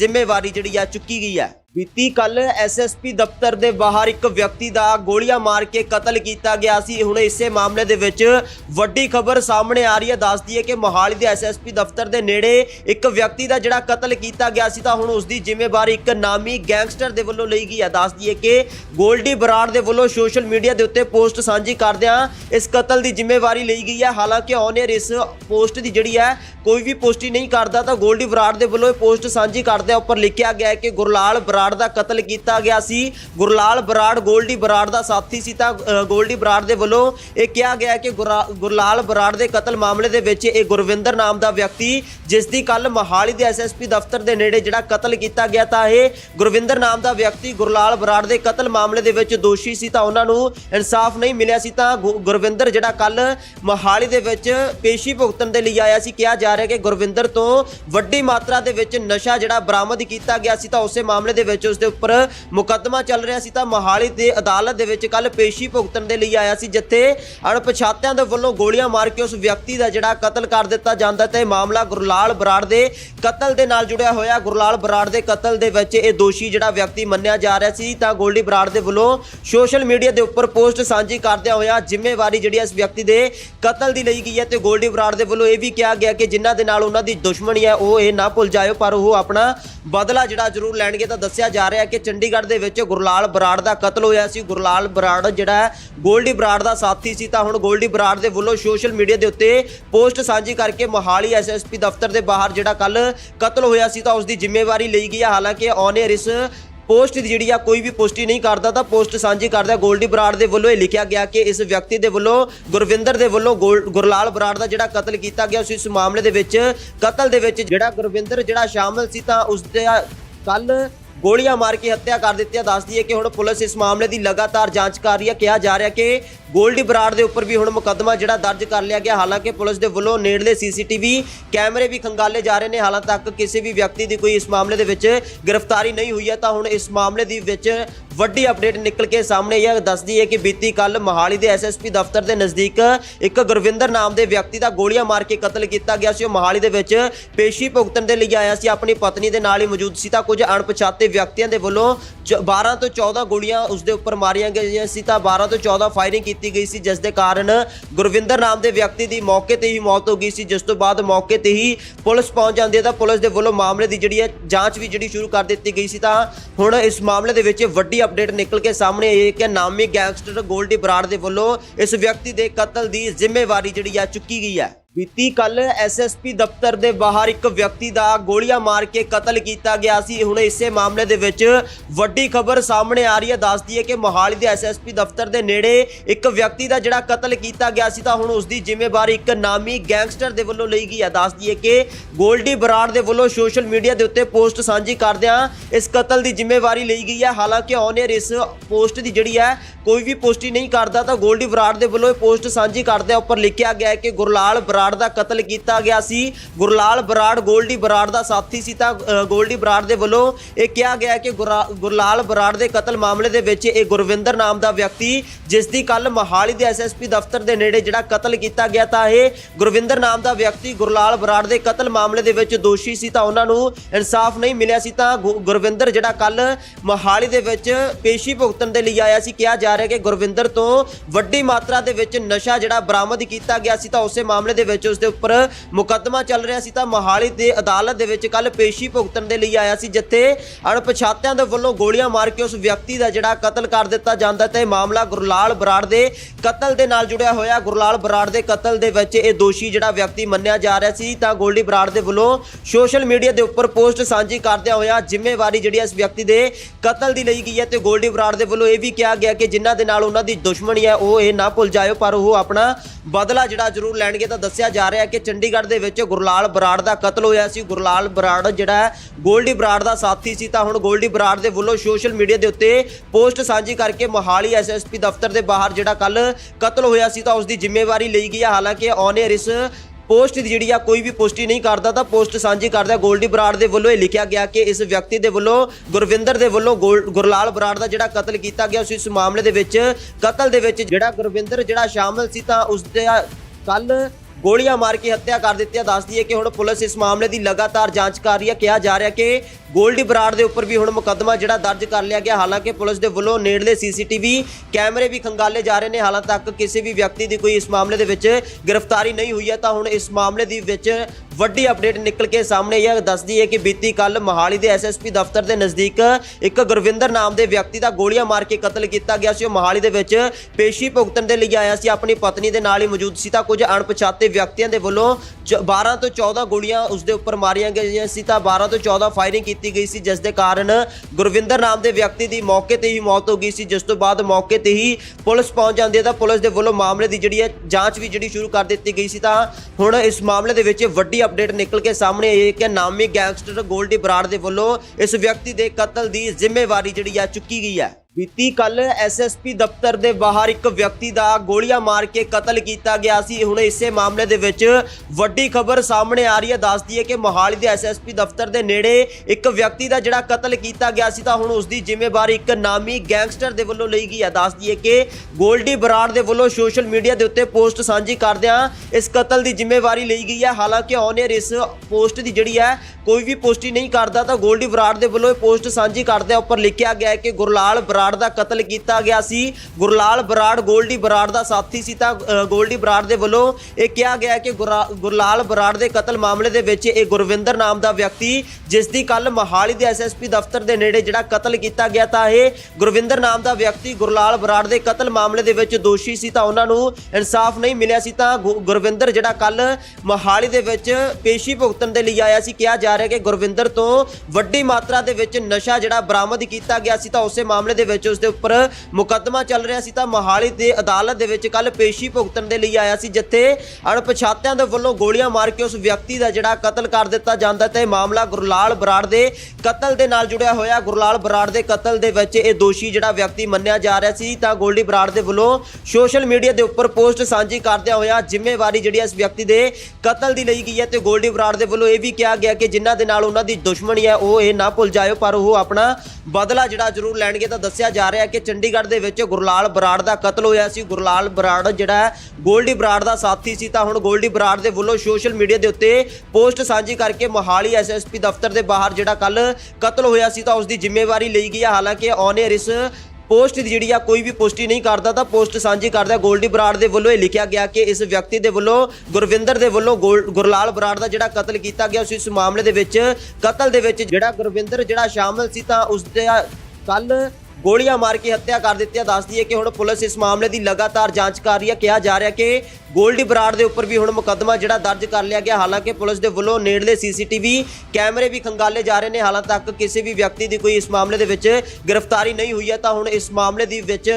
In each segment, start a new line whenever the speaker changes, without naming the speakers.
ਜ਼ਿੰਮੇਵਾਰੀ ਜਿਹੜੀ ਆ ਚੁੱਕੀ ਗਈ ਹੈ ਬੀਤੀ ਕੱਲ ਐਸਐਸਪੀ ਦਫ਼ਤਰ ਦੇ ਬਾਹਰ ਇੱਕ ਵਿਅਕਤੀ ਦਾ ਗੋਲੀਆਂ ਮਾਰ ਕੇ ਕਤਲ ਕੀਤਾ ਗਿਆ ਸੀ। ਹੁਣ ਇਸੇ ਮਾਮਲੇ ਦੇ ਵਿੱਚ ਵੱਡੀ ਖਬਰ ਸਾਹਮਣੇ ਆ ਰਹੀ ਹੈ। ਦੱਸਦੀ ਹੈ ਕਿ ਮੋਹਾਲੀ ਦੇ ਐਸਐਸਪੀ ਦਫ਼ਤਰ ਦੇ ਨੇੜੇ ਇੱਕ ਵਿਅਕਤੀ ਦਾ ਜਿਹੜਾ ਕਤਲ ਕੀਤਾ ਗਿਆ ਸੀ ਤਾਂ ਹੁਣ ਉਸ ਦੀ ਜ਼ਿੰਮੇਵਾਰੀ ਇੱਕ ਨਾਮੀ ਗੈਂਗਸਟਰ ਦੇ ਵੱਲੋਂ ਲਈ ਗਈ ਹੈ। ਦੱਸਦੀ ਹੈ ਕਿ ਗੋਲਡੀ ਬਰਾੜ ਦੇ ਵੱਲੋਂ ਸੋਸ਼ਲ ਮੀਡੀਆ ਦੇ ਉੱਤੇ ਪੋਸਟ ਸਾਂਝੀ ਕਰਦਿਆਂ ਇਸ ਕਤਲ ਦੀ ਜ਼ਿੰਮੇਵਾਰੀ ਲਈ ਗਈ ਹੈ। ਹਾਲਾਂਕਿ ਔਨਰ ਇਸ ਪੋਸਟ ਦੀ ਜਿਹੜੀ ਹੈ ਕੋਈ ਵੀ ਪੋਸਟੀ ਨਹੀਂ ਕਰਦਾ ਤਾਂ ਗੋਲਡੀ ਬਰਾੜ ਦੇ ਵੱਲੋਂ ਇਹ ਪੋਸਟ ਸਾਂਝੀ ਕਰਦਿਆਂ ਉੱਪਰ ਲਿਖਿਆ ਗਿਆ ਹੈ ਕਿ ਗੁਰਲਾਲ ਬਰਾੜ ਬਰਾੜ ਦਾ ਕਤਲ ਕੀਤਾ ਗਿਆ ਸੀ। ਗੁਰਲਾਲ ਬਰਾੜ, ਗੋਲਡੀ ਬਰਾੜ ਦਾ ਸਾਥੀ ਸੀ ਤਾਂ ਗੋਲਡੀ ਬਰਾੜ ਦੇ ਵੱਲੋਂ ਇਹ ਕਿਹਾ ਗਿਆ ਹੈ ਕਿ ਗੁਰਲਾਲ ਬਰਾੜ ਦੇ ਕਤਲ ਮਾਮਲੇ ਦੇ ਵਿੱਚ ਇਹ ਗੁਰਵਿੰਦਰ ਨਾਮ ਦਾ ਵਿਅਕਤੀ, ਜਿਸ ਦੀ ਕੱਲ ਮਹਾਲੀ ਦੇ ਐਸਐਸਪੀ ਦਫ਼ਤਰ ਦੇ ਨੇੜੇ ਜਿਹੜਾ ਕਤਲ ਕੀਤਾ ਗਿਆ ਤਾਂ ਇਹ ਗੁਰਵਿੰਦਰ ਨਾਮ ਦਾ ਵਿਅਕਤੀ, ਗੁਰਲਾਲ ਬਰਾੜ ਦੇ ਕਤਲ ਮਾਮਲੇ ਦੇ ਵਿੱਚ ਦੋਸ਼ੀ ਸੀ ਤਾਂ ਉਹਨਾਂ ਨੂੰ ਇਨਸਾਫ ਨਹੀਂ ਮਿਲਿਆ ਸੀ ਤਾਂ ਗੁ- ਗੁਰਵਿੰਦਰ ਜਿਹੜਾ ਕੱਲ ਮਹਾਲੀ ਦੇ ਵਿੱਚ ਪੇਸ਼ੀ ਭੁਗਤਣ ਦੇ ਲਈ ਆਇਆ ਸੀ। ਕਿਹਾ ਜਾ ਰਿਹਾ ਕਿ ਗੁਰਵਿੰਦਰ ਤੋਂ ਵੱਡੀ ਮਾਤਰਾ ਦੇ ਵਿੱਚ ਨਸ਼ਾ ਜਿਹੜਾ ਬਰਾਮਦ ਕੀਤਾ ਗਿਆ ਸੀ ਤਾਂ ਉਸੇ ਮਾਮਲੇ ਦੇ ਵਿੱਚ ਉਸ ਦੇ ਉੱਪਰ ਮੁਕੱਦਮਾ ਚੱਲ ਰਿਹਾ ਸੀ ਤਾਂ ਮਹਾਲੀ ਦੇ ਅਦਾਲਤ ਦੇ ਵਿੱਚ ਕੱਲ ਪੇਸ਼ੀ ਭੁਗਤਣ ਦੇ ਲਈ ਆਇਆ ਸੀ, ਜਿੱਥੇ ਅਣਪਛਾਤਿਆਂ ਦੇ ਵੱਲੋਂ ਗੋਲੀਆਂ ਮਾਰ ਕੇ ਉਸ ਵਿਅਕਤੀ ਦਾ ਜਿਹੜਾ ਕਤਲ ਕਰ ਦਿੱਤਾ ਜਾਂਦਾ ਤੇ ਮਾਮਲਾ ਗੁਰਲਾਲ ਬਰਾੜ ਦੇ ਕਤਲ ਦੇ ਨਾਲ ਜੁੜਿਆ ਹੋਇਆ। ਗੁਰਲਾਲ ਬਰਾੜ ਦੇ ਕਤਲ ਦੇ ਵਿੱਚ ਇਹ ਦੋਸ਼ੀ ਜਿਹੜਾ ਵਿਅਕਤੀ ਮੰਨਿਆ ਜਾ ਰਿਹਾ ਸੀ ਤਾਂ ਗੋਲਡੀ ਬਰਾੜ ਦੇ ਵੱਲੋਂ ਸੋਸ਼ਲ ਮੀਡੀਆ ਦੇ ਉੱਪਰ ਪੋਸਟ ਸਾਂਝੀ ਕਰਦਿਆਂ ਹੋਇਆ ਜ਼ਿੰਮੇਵਾਰੀ ਜਿਹੜੀ ਇਸ ਵਿਅਕਤੀ ਦੇ ਕਤਲ ਦੀ ਲਈ ਗਈ ਹੈ ਤੇ ਗੋਲਡੀ ਬਰਾੜ ਦੇ ਵੱਲੋਂ ਇਹ ਵੀ ਕਿਹਾ ਗਿਆ ਕਿ ਜਿਨ੍ਹਾਂ ਦੇ ਨਾਲ ਉਹਨਾਂ ਦੀ ਦੁਸ਼ਮਣੀ ਹੈ, ਉਹ ਇਹ ਨਾ ਭੁੱਲ ਜਾਇਓ, ਪਰ ਉਹ ਆਪਣਾ ਬਦਲਾ ਜਿਹੜਾ ਜ਼ਰੂਰ ਲੈਣਗੇ ਤਾਂ ਦੱਸਿਆ ਜਾ ਰਿਹਾ ਕਿ ਚੰਡੀਗੜ੍ਹ ਦੇ ਵਿੱਚ ਗੁਰਲਾਲ ਬਰਾੜ ਦਾ ਕਤਲ ਹੋਇਆ ਸੀ। ਗੁਰਲਾਲ ਬਰਾੜ ਜਿਹੜਾ ਗੋਲਡੀ ਬਰਾੜ ਦਾ ਸਾਥੀ ਸੀ ਤਾਂ ਹੁਣ ਗੋਲਡੀ ਬਰਾੜ ਦੇ ਵੱਲੋਂ ਸੋਸ਼ਲ ਮੀਡੀਆ ਦੇ ਉੱਤੇ ਪੋਸਟ ਸਾਂਝੀ ਕਰਕੇ ਮੋਹਾਲੀ ਐਸਐਸਪੀ ਦਫ਼ਤਰ ਦੇ ਬਾਹਰ ਜਿਹੜਾ ਕੱਲ ਕਤਲ ਹੋਇਆ ਸੀ ਤਾਂ ਉਸ ਦੀ ਜ਼ਿੰਮੇਵਾਰੀ ਲਈ ਗਈ ਹੈ। ਹਾਲਾਂਕਿ ਔਨਰ ਇਸ ਪੋਸਟ ਦੀ ਜਿਹੜੀ ਆ ਕੋਈ ਵੀ ਪੁਸ਼ਟੀ ਨਹੀਂ ਕਰਦਾ ਤਾਂ ਪੋਸਟ ਸਾਂਝੀ ਕਰਦਾ ਗੋਲਡੀ ਬਰਾੜ ਦੇ ਵੱਲੋਂ ਇਹ ਲਿਖਿਆ ਗਿਆ ਕਿ ਇਸ ਵਿਅਕਤੀ ਦੇ ਵੱਲੋਂ ਗੁਰਵਿੰਦਰ ਦੇ ਵੱਲੋਂ ਗੋਲ- ਗੁਰਲਾਲ ਬਰਾੜ ਦਾ ਜਿਹੜਾ ਕਤਲ ਕੀਤਾ ਗਿਆ ਉਸ ਇਸ ਮਾਮਲੇ ਦੇ ਵਿੱਚ ਕਤਲ ਦੇ ਵਿੱਚ ਜਿਹੜਾ ਗੁਰਵਿੰਦਰ ਜਿਹੜਾ ਸ਼ਾਮਲ ਸੀ ਤਾਂ ਉਸ ਦੇ ਕੱਲ ਗੋਲੀਆਂ ਮਾਰ ਕੇ ਹੱਤਿਆ ਕਰ ਦਿੱਤੀ ਹੈ ਦੱਸਦੀ ਹੈ ਕਿ ਹੁਣ ਪੁਲਿਸ ਇਸ ਮਾਮਲੇ ਦੀ ਲਗਾਤਾਰ ਜਾਂਚ ਕਰ ਰਹੀ ਹੈ। ਕਿਹਾ ਜਾ ਰਿਹਾ ਕਿ ਗੋਲਡੀ ਬਰਾੜ ਦੇ ਉੱਪਰ ਵੀ ਹੁਣ ਮੁਕੱਦਮਾ ਜਿਹੜਾ ਦਰਜ ਕਰ ਲਿਆ ਗਿਆ। ਹਾਲਾਂਕਿ ਪੁਲਿਸ ਦੇ ਵੱਲੋਂ ਨੇੜਲੇ ਸੀਸੀਟੀਵੀ ਕੈਮਰੇ ਵੀ ਖੰਗਾਲੇ ਜਾ ਰਹੇ ਨੇ। ਹਾਲਾਂ ਤੱਕ ਕਿਸੇ ਵੀ ਵਿਅਕਤੀ ਦੀ ਕੋਈ ਇਸ ਮਾਮਲੇ ਦੇ ਵਿੱਚ ਗ੍ਰਿਫਤਾਰੀ ਨਹੀਂ ਹੋਈ ਹੈ। ਤਾਂ ਹੁਣ ਇਸ ਮਾਮਲੇ ਦੀ ਵਿੱਚ ਵੱਡੀ ਅਪਡੇਟ ਨਿਕਲ ਕੇ ਸਾਹਮਣੇ ਇਹ ਦੱਸਦੀ ਹੈ ਕਿ ਬੀਤੀ ਕੱਲ ਮਹਾਲੀ ਦੇ ਐਸਐਸਪੀ ਦਫ਼ਤਰ ਦੇ ਨਜ਼ਦੀਕ ਇੱਕ ਗੁਰਵਿੰਦਰ ਨਾਮ ਦੇ ਵਿਅਕਤੀ ਦਾ ਗੋਲੀਆਂ ਮਾਰ ਕੇ ਕਤਲ ਕੀਤਾ ਗਿਆ ਸੀ। ਉਹ ਮਹਾਲੀ ਦੇ ਵਿੱਚ ਪੇਸ਼ੀ ਭੁਗਤਣ ਦੇ ਲਈ ਆਇਆ ਸੀ। ਆਪਣੀ ਪਤਨੀ ਦੇ ਨਾਲ ਹੀ ਮੌਜੂਦ ਸੀ ਤਾਂ ਕੁਝ ਅਣਪਛਾਤੇ ਵਿਅਕਤੀਆਂ ਦੇ ਵੱਲੋਂ ਚ- 12 ਤੋਂ 14 ਗੋਲੀਆਂ ਉਸ ਦੇ ਉੱਪਰ ਮਾਰੀਆਂ ਗਈਆਂ ਸੀ ਤਾਂ 12 ਤੋਂ 14 ਫਾਇਰਿੰਗ ਕੀਤੀ ਗਈ ਸੀ, ਜਿਸ ਦੇ ਕਾਰਨ ਗੁਰਵਿੰਦਰ ਨਾਮ ਦੇ ਵਿਅਕਤੀ ਦੀ ਮੌਕੇ ਤੇ ਹੀ ਮੌਤ ਹੋ ਗਈ ਸੀ। ਜਿਸ ਤੋਂ ਬਾਅਦ ਮੌਕੇ ਤੇ ਹੀ ਪੁਲਿਸ ਪਹੁੰਚ ਜਾਂਦੀ ਹੈ ਤਾਂ ਪੁਲਿਸ ਦੇ ਵੱਲੋਂ ਮਾਮਲੇ ਦੀ ਜਿਹੜੀ ਹੈ ਜਾਂਚ ਵੀ ਜਿਹੜੀ ਸ਼ੁਰੂ ਕਰ ਦਿੱਤੀ ਗਈ ਸੀ ਤਾਂ ਹੁਣ ਇਸ ਮਾਮਲੇ ਦੇ ਵਿੱਚ ਵੱਡੀ ਅਪਡੇਟ ਨਿਕਲ ਕੇ ਸਾਹਮਣੇ ਆਈ ਹੈ ਕਿ ਨਾਮੀ ਗੈਂਗਸਟਰ ਗੋਲਡੀ ਬਰਾੜ ਦੇ ਵੱਲੋਂ ਇਸ ਵਿਅਕਤੀ ਦੇ ਕਤਲ ਦੀ ਜ਼ਿੰਮੇਵਾਰੀ ਜਿਹੜੀ ਆ ਚੁੱਕੀ ਗਈ ਹੈ। ਬੀਤੀ ਕੱਲ ਐਸਐਸਪੀ ਦਫ਼ਤਰ ਦੇ ਬਾਹਰ ਇੱਕ ਵਿਅਕਤੀ ਦਾ ਗੋਲੀਆਂ ਮਾਰ ਕੇ ਕਤਲ ਕੀਤਾ ਗਿਆ ਸੀ। ਹੁਣ ਇਸੇ ਮਾਮਲੇ ਦੇ ਵਿੱਚ ਵੱਡੀ ਖਬਰ ਸਾਹਮਣੇ ਆ ਰਹੀ ਹੈ। ਦੱਸਦੀ ਹੈ ਕਿ ਮੋਹਾਲੀ ਦੇ ਐਸਐਸਪੀ ਦਫ਼ਤਰ ਦੇ ਨੇੜੇ ਇੱਕ ਵਿਅਕਤੀ ਦਾ ਜਿਹੜਾ ਕਤਲ ਕੀਤਾ ਗਿਆ ਸੀ ਤਾਂ ਹੁਣ ਉਸ ਦੀ ਜ਼ਿੰਮੇਵਾਰੀ ਇੱਕ ਨਾਮੀ ਗੈਂਗਸਟਰ ਦੇ ਵੱਲੋਂ ਲਈ ਗਈ ਹੈ। ਦੱਸਦੀ ਹੈ ਕਿ ਗੋਲਡੀ ਬਰਾੜ ਦੇ ਵੱਲੋਂ ਸੋਸ਼ਲ ਮੀਡੀਆ ਦੇ ਉੱਤੇ ਪੋਸਟ ਸਾਂਝੀ ਕਰਦਿਆਂ ਇਸ ਕਤਲ ਦੀ ਜ਼ਿੰਮੇਵਾਰੀ ਲਈ ਗਈ ਹੈ। ਹਾਲਾਂਕਿ ਔਨਰ ਇਸ ਪੋਸਟ ਦੀ ਜਿਹੜੀ ਹੈ ਕੋਈ ਵੀ ਪੋਸਟੀ ਨਹੀਂ ਕਰਦਾ ਤਾਂ ਗੋਲਡੀ ਬਰਾੜ ਦੇ ਵੱਲੋਂ ਇਹ ਪੋਸਟ ਸਾਂਝੀ ਕਰਦਿਆਂ ਉੱਪਰ ਲਿਖਿਆ ਗਿਆ ਹੈ ਕਿ ਗੁਰਲਾਲ ਬਰਾੜ ਦਾ ਕਤਲ ਕੀਤਾ ਗਿਆ ਸੀ। ਗੁਰਲਾਲ ਬਰਾੜ ਗੋਲਡੀ ਬਰਾੜ ਦਾ ਸਾਥੀ ਸੀ ਤਾਂ ਗੋਲਡੀ ਬਰਾੜ ਦੇ ਵੱਲੋਂ ਇਹ ਕਿਹਾ ਗਿਆ ਹੈ ਕਿ ਗੁਰਲਾਲ ਬਰਾੜ ਦੇ ਕਤਲ ਮਾਮਲੇ ਦੇ ਵਿੱਚ ਇਹ ਗੁਰਵਿੰਦਰ ਨਾਮ ਦਾ ਵਿਅਕਤੀ, ਜਿਸ ਦੀ ਕੱਲ ਮਹਾਲੀ ਦੇ ਐਸਐਸਪੀ ਦਫ਼ਤਰ ਦੇ ਨੇੜੇ ਜਿਹੜਾ ਕਤਲ ਕੀਤਾ ਗਿਆ ਤਾਂ ਇਹ ਗੁਰਵਿੰਦਰ ਨਾਮ ਦਾ ਵਿਅਕਤੀ, ਗੁਰਲਾਲ ਬਰਾੜ ਦੇ ਕਤਲ ਮਾਮਲੇ ਦੇ ਵਿੱਚ ਦੋਸ਼ੀ ਸੀ ਤਾਂ ਉਹਨਾਂ ਨੂੰ ਇਨਸਾਫ ਨਹੀਂ ਮਿਲਿਆ ਸੀ ਤਾਂ ਗੁ- ਗੁਰਵਿੰਦਰ ਜਿਹੜਾ ਕੱਲ ਮਹਾਲੀ ਦੇ ਵਿੱਚ ਪੇਸ਼ੀ ਭੁਗਤਣ ਦੇ ਲਈ ਆਇਆ ਸੀ। ਕਿਹਾ ਜਾ ਰਿਹਾ ਕਿ ਗੁਰਵਿੰਦਰ ਤੋਂ ਵੱਡੀ ਮਾਤਰਾ ਦੇ ਵਿੱਚ ਨਸ਼ਾ ਜਿਹੜਾ ਬਰਾਮਦ ਕੀਤਾ ਗਿਆ ਸੀ ਤਾਂ ਉਸੇ ਮਾਮਲੇ ਦੇ ਵਿੱਚ ਉਸ ਦੇ ਉੱਪਰ ਮੁਕੱਦਮਾ ਚੱਲ ਰਿਹਾ ਸੀ ਤਾਂ ਮਹਾਲੀ ਦੇ ਅਦਾਲਤ ਦੇ ਵਿੱਚ ਕੱਲ ਪੇਸ਼ੀ ਭੁਗਤਣ ਦੇ ਲਈ ਆਇਆ ਸੀ, ਜਿੱਥੇ ਅਣਪਛਾਤਿਆਂ ਦੇ ਵੱਲੋਂ ਗੋਲੀਆਂ ਮਾਰ ਕੇ ਉਸ ਵਿਅਕਤੀ ਦਾ ਜਿਹੜਾ ਕਤਲ ਕਰ ਦਿੱਤਾ ਜਾਂਦਾ ਤੇ ਮਾਮਲਾ ਗੁਰਲਾਲ ਬਰਾੜ ਦੇ ਕਤਲ ਦੇ ਨਾਲ ਜੁੜਿਆ ਹੋਇਆ। ਗੁਰਲਾਲ ਬਰਾੜ ਦੇ ਕਤਲ ਦੇ ਵਿੱਚ ਇਹ ਦੋਸ਼ੀ ਜਿਹੜਾ ਵਿਅਕਤੀ ਮੰਨਿਆ ਜਾ ਰਿਹਾ ਸੀ ਤਾਂ ਗੋਲਡੀ ਬਰਾੜ ਦੇ ਵੱਲੋਂ ਸੋਸ਼ਲ ਮੀਡੀਆ ਦੇ ਉੱਪਰ ਪੋਸਟ ਸਾਂਝੀ ਕਰਦਿਆਂ ਹੋਇਆ ਜ਼ਿੰਮੇਵਾਰੀ ਜਿਹੜੀ ਇਸ ਵਿਅਕਤੀ ਦੇ ਕਤਲ ਦੀ ਲਈ ਗਈ ਹੈ ਤੇ ਗੋਲਡੀ ਬਰਾੜ ਦੇ ਵੱਲੋਂ ਇਹ ਵੀ ਕਿਹਾ ਗਿਆ ਕਿ ਜਿਨ੍ਹਾਂ ਦੇ ਨਾਲ ਉਹਨਾਂ ਦੀ ਦੁਸ਼ਮਣੀ ਹੈ, ਉਹ ਇਹ ਨਾ ਭੁੱਲ ਜਾਇਓ, ਪਰ ਉਹ ਆਪਣਾ ਬਦਲਾ ਜਿਹੜਾ ਜ਼ਰੂਰ ਲੈਣਗੇ ਤਾਂ ਦੱਸਿਆ ਜਾ ਰਿਹਾ ਕਿ ਚੰਡੀਗੜ੍ਹ ਦੇ ਵਿੱਚ ਗੁਰਲਾਲ ਬਰਾੜ ਦਾ ਕਤਲ ਹੋਇਆ ਸੀ। ਗੁਰਲਾਲ ਬਰਾੜ ਜਿਹੜਾ ਹੈ, ਗੋਲਡੀ ਬਰਾੜ ਦਾ ਸਾਥੀ ਸੀ ਤਾਂ ਹੁਣ ਗੋਲਡੀ ਬਰਾੜ ਦੇ ਵੱਲੋਂ ਸੋਸ਼ਲ ਮੀਡੀਆ ਦੇ ਉੱਤੇ ਪੋਸਟ ਸਾਂਝੀ ਕਰਕੇ ਮੋਹਾਲੀ ਐਸਐਸਪੀ ਦਫ਼ਤਰ ਦੇ ਬਾਹਰ ਜਿਹੜਾ ਕੱਲ ਕਤਲ ਹੋਇਆ ਸੀ ਤਾਂ ਉਸ ਦੀ ਜ਼ਿੰਮੇਵਾਰੀ ਲਈ ਗਈ ਹੈ। ਹਾਲਾਂਕਿ ਔਨਰ ਇਸ ਪੋਸਟ ਦੀ ਜਿਹੜੀ ਆ ਕੋਈ ਵੀ ਪੁਸ਼ਟੀ ਨਹੀਂ ਕਰਦਾ ਤਾਂ ਪੋਸਟ ਸਾਂਝੀ ਕਰਦਾ ਗੋਲਡੀ ਬਰਾੜ ਦੇ ਵੱਲੋਂ ਇਹ ਲਿਖਿਆ ਗਿਆ ਕਿ ਇਸ ਵਿਅਕਤੀ ਦੇ ਵੱਲੋਂ ਗੁਰਵਿੰਦਰ ਦੇ ਵੱਲੋਂ ਗੋਲ- ਗੁਰਲਾਲ ਬਰਾੜ ਦਾ ਜਿਹੜਾ ਕਤਲ ਕੀਤਾ ਗਿਆ ਉਸ ਇਸ ਮਾਮਲੇ ਦੇ ਵਿੱਚ ਕਤਲ ਦੇ ਵਿੱਚ ਜਿਹੜਾ ਗੁਰਵਿੰਦਰ ਜਿਹੜਾ ਸ਼ਾਮਲ ਸੀ ਤਾਂ ਉਸ ਦੇ ਕੱਲ ਗੋਲੀਆਂ ਮਾਰ ਕੇ ਹੱਤਿਆ ਕਰ ਦਿੱਤੀ ਹੈ ਦੱਸਦੀ ਹੈ ਕਿ ਹੁਣ ਪੁਲਿਸ ਇਸ ਮਾਮਲੇ ਦੀ ਲਗਾਤਾਰ ਜਾਂਚ ਕਰ ਰਹੀ ਹੈ। ਕਿਹਾ ਜਾ ਰਿਹਾ ਕਿ ਗੋਲਡੀ ਬਰਾੜ ਦੇ ਉੱਪਰ ਵੀ ਹੁਣ ਮੁਕੱਦਮਾ ਜਿਹੜਾ ਦਰਜ ਕਰ ਲਿਆ ਗਿਆ। ਹਾਲਾਂਕਿ ਪੁਲਿਸ ਦੇ ਵੱਲੋਂ ਨੇੜਲੇ ਸੀਸੀਟੀਵੀ ਕੈਮਰੇ ਵੀ ਖੰਗਾਲੇ ਜਾ ਰਹੇ ਨੇ। ਹਾਲਾਂ ਤੱਕ ਕਿਸੇ ਵੀ ਵਿਅਕਤੀ ਦੀ ਕੋਈ ਇਸ ਮਾਮਲੇ ਦੇ ਵਿੱਚ ਗ੍ਰਿਫਤਾਰੀ ਨਹੀਂ ਹੋਈ ਹੈ। ਤਾਂ ਹੁਣ ਇਸ ਮਾਮਲੇ ਦੀ ਵਿੱਚ ਵੱਡੀ ਅਪਡੇਟ ਨਿਕਲ ਕੇ ਸਾਹਮਣੇ ਇਹ ਦੱਸਦੀ ਹੈ ਕਿ ਬੀਤੀ ਕੱਲ ਮਹਾਲੀ ਦੇ ਐਸਐਸਪੀ ਦਫ਼ਤਰ ਦੇ ਨਜ਼ਦੀਕ ਇੱਕ ਗੁਰਵਿੰਦਰ ਨਾਮ ਦੇ ਵਿਅਕਤੀ ਦਾ ਗੋਲੀਆਂ ਮਾਰ ਕੇ ਕਤਲ ਕੀਤਾ ਗਿਆ ਸੀ। ਉਹ ਮਹਾਲੀ ਦੇ ਵਿੱਚ ਪੇਸ਼ੀ ਭੁਗਤਣ ਦੇ ਲਈ ਆਇਆ ਸੀ। ਆਪਣੀ ਪਤਨੀ ਦੇ ਨਾਲ ਹੀ ਮੌਜੂਦ ਸੀ ਤਾਂ ਕੁਝ ਅਣਪਛਾਤੇ ਵਿਅਕਤੀਆਂ ਦੇ ਵੱਲੋਂ 12 ਤੋਂ 14 ਗੋਲੀਆਂ ਉਸ ਦੇ ਉੱਪਰ ਮਾਰੀਆਂ ਗਈਆਂ ਸੀ, ਤਾਂ 12 ਤੋਂ 14 ਫਾਇਰਿੰਗ ਕੀਤੀ ਗਈ ਸੀ ਜਿਸ ਦੇ ਕਾਰਨ ਗੁਰਵਿੰਦਰ ਨਾਮ ਦੇ ਵਿਅਕਤੀ ਦੀ ਮੌਕੇ ਤੇ ਹੀ ਮੌਤ ਹੋ ਗਈ ਸੀ, ਜਿਸ ਤੋਂ ਬਾਅਦ ਮੌਕੇ ਤੇ ਹੀ ਪੁਲਿਸ ਪਹੁੰਚ ਜਾਂਦੀ ਹੈ, ਤਾਂ ਪੁਲਿਸ ਦੇ ਵੱਲੋਂ ਮਾਮਲੇ ਦੀ ਜਿਹੜੀ ਹੈ ਜਾਂਚ ਵੀ ਜਿਹੜੀ ਸ਼ੁਰੂ ਕਰ ਦਿੱਤੀ ਗਈ ਸੀ, ਤਾਂ ਹੁਣ ਇਸ ਮਾਮਲੇ ਦੇ ਵਿੱਚ ਵੱਡੀ ਅਪਡੇਟ ਨਿਕਲ ਕੇ ਸਾਹਮਣੇ ਆਈ ਹੈ ਕਿ ਨਾਮੀ ਗੈਂਗਸਟਰ ਗੋਲਡੀ ਬਰਾੜ ਦੇ ਵੱਲੋਂ ਇਸ ਵਿਅਕਤੀ ਦੇ ਕਤਲ ਦੀ ਜ਼ਿੰਮੇਵਾਰੀ ਜਿਹੜੀ ਆ ਚੁੱਕੀ ਗਈ ਹੈ। ਬੀਤੀ ਕੱਲ ਐਸਐਸਪੀ ਦਫ਼ਤਰ ਦੇ ਬਾਹਰ ਇੱਕ ਵਿਅਕਤੀ ਦਾ ਗੋਲੀਆਂ ਮਾਰ ਕੇ ਕਤਲ ਕੀਤਾ ਗਿਆ ਸੀ। ਹੁਣ ਇਸੇ ਮਾਮਲੇ ਦੇ ਵਿੱਚ ਵੱਡੀ ਖਬਰ ਸਾਹਮਣੇ ਆ ਰਹੀ ਹੈ। ਦੱਸਦੀ ਹੈ ਕਿ ਮੋਹਾਲੀ ਦੇ ਐਸਐਸਪੀ ਦਫ਼ਤਰ ਦੇ ਨੇੜੇ ਇੱਕ ਵਿਅਕਤੀ ਦਾ ਜਿਹੜਾ ਕਤਲ ਕੀਤਾ ਗਿਆ ਸੀ ਤਾਂ ਹੁਣ ਉਸ ਦੀ ਜ਼ਿੰਮੇਵਾਰੀ ਇੱਕ ਨਾਮੀ ਗੈਂਗਸਟਰ ਦੇ ਵੱਲੋਂ ਲਈ ਗਈ ਹੈ। ਦੱਸਦੀ ਹੈ ਕਿ ਗੋਲਡੀ ਬਰਾੜ ਦੇ ਵੱਲੋਂ ਸੋਸ਼ਲ ਮੀਡੀਆ ਦੇ ਉੱਤੇ ਪੋਸਟ ਸਾਂਝੀ ਕਰਦਿਆਂ ਇਸ ਕਤਲ ਦੀ ਜ਼ਿੰਮੇਵਾਰੀ ਲਈ ਗਈ ਹੈ। ਹਾਲਾਂਕਿ ਔਨਰ ਇਸ ਪੋਸਟ ਦੀ ਜਿਹੜੀ ਹੈ ਕੋਈ ਵੀ ਪੁਸ਼ਟੀ ਨਹੀਂ ਕਰਦਾ ਤਾਂ ਗੋਲਡੀ ਬਰਾੜ ਦੇ ਵੱਲੋਂ ਇਹ ਪੋਸਟ ਸਾਂਝੀ ਕਰਦਿਆਂ ਉੱਪਰ ਲਿਖਿਆ ਗਿਆ ਹੈ ਕਿ ਗੁਰਲਾਲ ਬਰਾੜ ਦਾ ਕਤਲ ਕੀਤਾ ਗਿਆ ਸੀ। ਗੁਰਲਾਲ ਬਰਾੜ ਗੋਲਡੀ ਬਰਾੜ ਦਾ ਸਾਥੀ ਸੀ ਤਾਂ ਗੋਲਡੀ ਬਰਾੜ ਦੇ ਵੱਲੋਂ ਇਹ ਕਿਹਾ ਗਿਆ ਕਿ ਗੁਰਾ- ਗੁਰਲਾਲ ਬਰਾੜ ਦੇ ਕਤਲ ਮਾਮਲੇ ਦੇ ਵਿੱਚ ਇਹ ਗੁਰਵਿੰਦਰ ਨਾਮ ਦਾ ਵਿਅਕਤੀ, ਜਿਸ ਦੀ ਕੱਲ ਮਹਾਲੀ ਦੇ ਐਸਐਸਪੀ ਦਫ਼ਤਰ ਦੇ ਨੇੜੇ ਜਿਹੜਾ ਕਤਲ ਕੀਤਾ ਗਿਆ ਤਾਂ ਇਹ ਗੁਰਵਿੰਦਰ ਨਾਮ ਦਾ ਵਿਅਕਤੀ ਗੁਰਲਾਲ ਬਰਾੜ ਦੇ ਕਤਲ ਮਾਮਲੇ ਦੇ ਵਿੱਚ ਦੋਸ਼ੀ ਸੀ ਤਾਂ ਉਹਨਾਂ ਨੂੰ ਇਨਸਾਫ ਨਹੀਂ ਮਿਲਿਆ ਸੀ ਤਾਂ ਗੁ- ਗੁਰਵਿੰਦਰ ਜਿਹੜਾ ਕੱਲ ਮਹਾਲੀ ਦੇ ਵਿੱਚ ਪੇਸ਼ੀ ਭੁਗਤਣ ਦੇ ਲਈ ਆਇਆ ਸੀ, ਕਿਹਾ ਜਾ ਰਿਹਾ ਕਿ ਗੁਰਵਿੰਦਰ ਤੋਂ ਵੱਡੀ ਮਾਤਰਾ ਦੇ ਵਿੱਚ ਨਸ਼ਾ ਜਿਹੜਾ ਬਰਾਮਦ ਕੀਤਾ ਗਿਆ ਸੀ ਤਾਂ ਉਸੇ ਮਾਮਲੇ ਦੇ ਵਿੱਚ ਉਸ ਦੇ ਉੱਪਰ ਮੁਕੱਦਮਾ ਚੱਲ ਰਿਹਾ ਸੀ ਤਾਂ ਮਹਾਲੀ ਦੇ ਅਦਾਲਤ ਦੇ ਵਿੱਚ ਕੱਲ ਪੇਸ਼ੀ ਭੁਗਤਣ ਦੇ ਲਈ ਆਇਆ ਸੀ, ਜਿੱਥੇ ਅਣਪਛਾਤਿਆਂ ਦੇ ਵੱਲੋਂ ਗੋਲੀਆਂ ਮਾਰ ਕੇ ਉਸ ਵਿਅਕਤੀ ਦਾ ਜਿਹੜਾ ਕਤਲ ਕਰ ਦਿੱਤਾ ਜਾਂਦਾ ਤੇ ਮਾਮਲਾ ਗੁਰਲਾਲ ਬਰਾੜ ਦੇ ਕਤਲ ਦੇ ਨਾਲ ਜੁੜਿਆ ਹੋਇਆ। ਗੁਰਲਾਲ ਬਰਾੜ ਦੇ ਕਤਲ ਦੇ ਵਿੱਚ ਇਹ ਦੋਸ਼ੀ ਜਿਹੜਾ ਵਿਅਕਤੀ ਮੰਨਿਆ ਜਾ ਰਿਹਾ ਸੀ ਤਾਂ ਗੋਲਡੀ ਬਰਾੜ ਦੇ ਵੱਲੋਂ ਸੋਸ਼ਲ ਮੀਡੀਆ ਦੇ ਉੱਪਰ ਪੋਸਟ ਸਾਂਝੀ ਕਰਦਿਆਂ ਹੋਇਆ ਜ਼ਿੰਮੇਵਾਰੀ ਜਿਹੜੀ ਇਸ ਵਿਅਕਤੀ ਦੇ ਕਤਲ ਦੀ ਲਈ ਗਈ ਹੈ ਤੇ ਗੋਲਡੀ ਬਰਾੜ ਦੇ ਵੱਲੋਂ ਇਹ ਵੀ ਕਿਹਾ ਗਿਆ ਕਿ ਜਿਨ੍ਹਾਂ ਦੇ ਨਾਲ ਉਹਨਾਂ ਦੀ ਦੁਸ਼ਮਣੀ ਹੈ, ਉਹ ਇਹ ਨਾ ਭੁੱਲ ਜਾਇਓ, ਪਰ ਉਹ ਆਪਣਾ ਬਦਲਾ ਜਿਹੜਾ ਜ਼ਰੂਰ ਲੈਣਗੇ ਤਾਂ ਦੱਸਿਆ ਜਾ ਰਿਹਾ ਕਿ ਚੰਡੀਗੜ੍ਹ ਦੇ ਵਿੱਚ ਗੁਰਲਾਲ ਬਰਾੜ ਦਾ ਕਤਲ ਹੋਇਆ ਸੀ। ਗੁਰਲਾਲ ਬਰਾੜ ਜਿਹੜਾ ਗੋਲਡੀ ਬਰਾੜ ਦਾ ਸਾਥੀ ਸੀ ਤਾਂ ਹੁਣ ਗੋਲਡੀ ਬਰਾੜ ਦੇ ਵੱਲੋਂ ਸੋਸ਼ਲ ਮੀਡੀਆ ਦੇ ਉੱਤੇ ਪੋਸਟ ਸਾਂਝੀ ਕਰਕੇ ਮੋਹਾਲੀ ਐਸਐਸਪੀ ਦਫ਼ਤਰ ਦੇ ਬਾਹਰ ਜਿਹੜਾ ਕੱਲ ਕਤਲ ਹੋਇਆ ਸੀ ਤਾਂ ਉਸ ਦੀ ਜ਼ਿੰਮੇਵਾਰੀ ਲਈ ਗਈ ਹੈ। ਹਾਲਾਂਕਿ ਔਨਰ ਇਸ ਪੋਸਟ ਦੀ ਜਿਹੜੀ ਆ, ਕੋਈ ਵੀ ਪੁਸ਼ਟੀ ਨਹੀਂ ਕਰਦਾ, ਤਾਂ ਪੋਸਟ ਸਾਂਝੀ ਕਰਦਾ ਗੋਲਡੀ ਬਰਾੜ ਦੇ ਵੱਲੋਂ ਇਹ ਲਿਖਿਆ ਗਿਆ ਕਿ ਇਸ ਵਿਅਕਤੀ ਦੇ ਵੱਲੋਂ, ਗੁਰਵਿੰਦਰ ਦੇ ਵੱਲੋਂ ਗੋਲ- ਗੁਰਲਾਲ ਬਰਾੜ ਦਾ ਜਿਹੜਾ ਕਤਲ ਕੀਤਾ ਗਿਆ, ਉਸ ਇਸ ਮਾਮਲੇ ਦੇ ਵਿੱਚ, ਕਤਲ ਦੇ ਵਿੱਚ ਜਿਹੜਾ ਗੁਰਵਿੰਦਰ ਜਿਹੜਾ ਸ਼ਾਮਲ ਸੀ, ਤਾਂ ਉਸ ਦੇ ਕੱਲ ਗੋਲੀਆਂ ਮਾਰ ਕੇ ਹੱਤਿਆ ਕਰ ਦਿੱਤੀ ਹੈ ਦੱਸਦੀ ਹੈ ਕਿ ਹੁਣ ਪੁਲਿਸ ਇਸ ਮਾਮਲੇ ਦੀ ਲਗਾਤਾਰ ਜਾਂਚ ਕਰ ਰਹੀ ਹੈ। ਕਿਹਾ ਜਾ ਰਿਹਾ ਕਿ ਗੋਲਡੀ ਬਰਾੜ ਦੇ ਉੱਪਰ ਵੀ ਹੁਣ ਮੁਕੱਦਮਾ ਜਿਹੜਾ ਦਰਜ ਕਰ ਲਿਆ ਗਿਆ। ਹਾਲਾਂਕਿ ਪੁਲਿਸ ਦੇ ਵੱਲੋਂ ਨੇੜਲੇ ਸੀਸੀਟੀਵੀ ਕੈਮਰੇ ਵੀ ਖੰਗਾਲੇ ਜਾ ਰਹੇ ਨੇ। ਹਾਲਾਂ ਤੱਕ ਕਿਸੇ ਵੀ ਵਿਅਕਤੀ ਦੀ ਕੋਈ ਇਸ ਮਾਮਲੇ ਦੇ ਵਿੱਚ ਗ੍ਰਿਫਤਾਰੀ ਨਹੀਂ ਹੋਈ ਹੈ। ਤਾਂ ਹੁਣ ਇਸ ਮਾਮਲੇ ਦੀ ਵਿੱਚ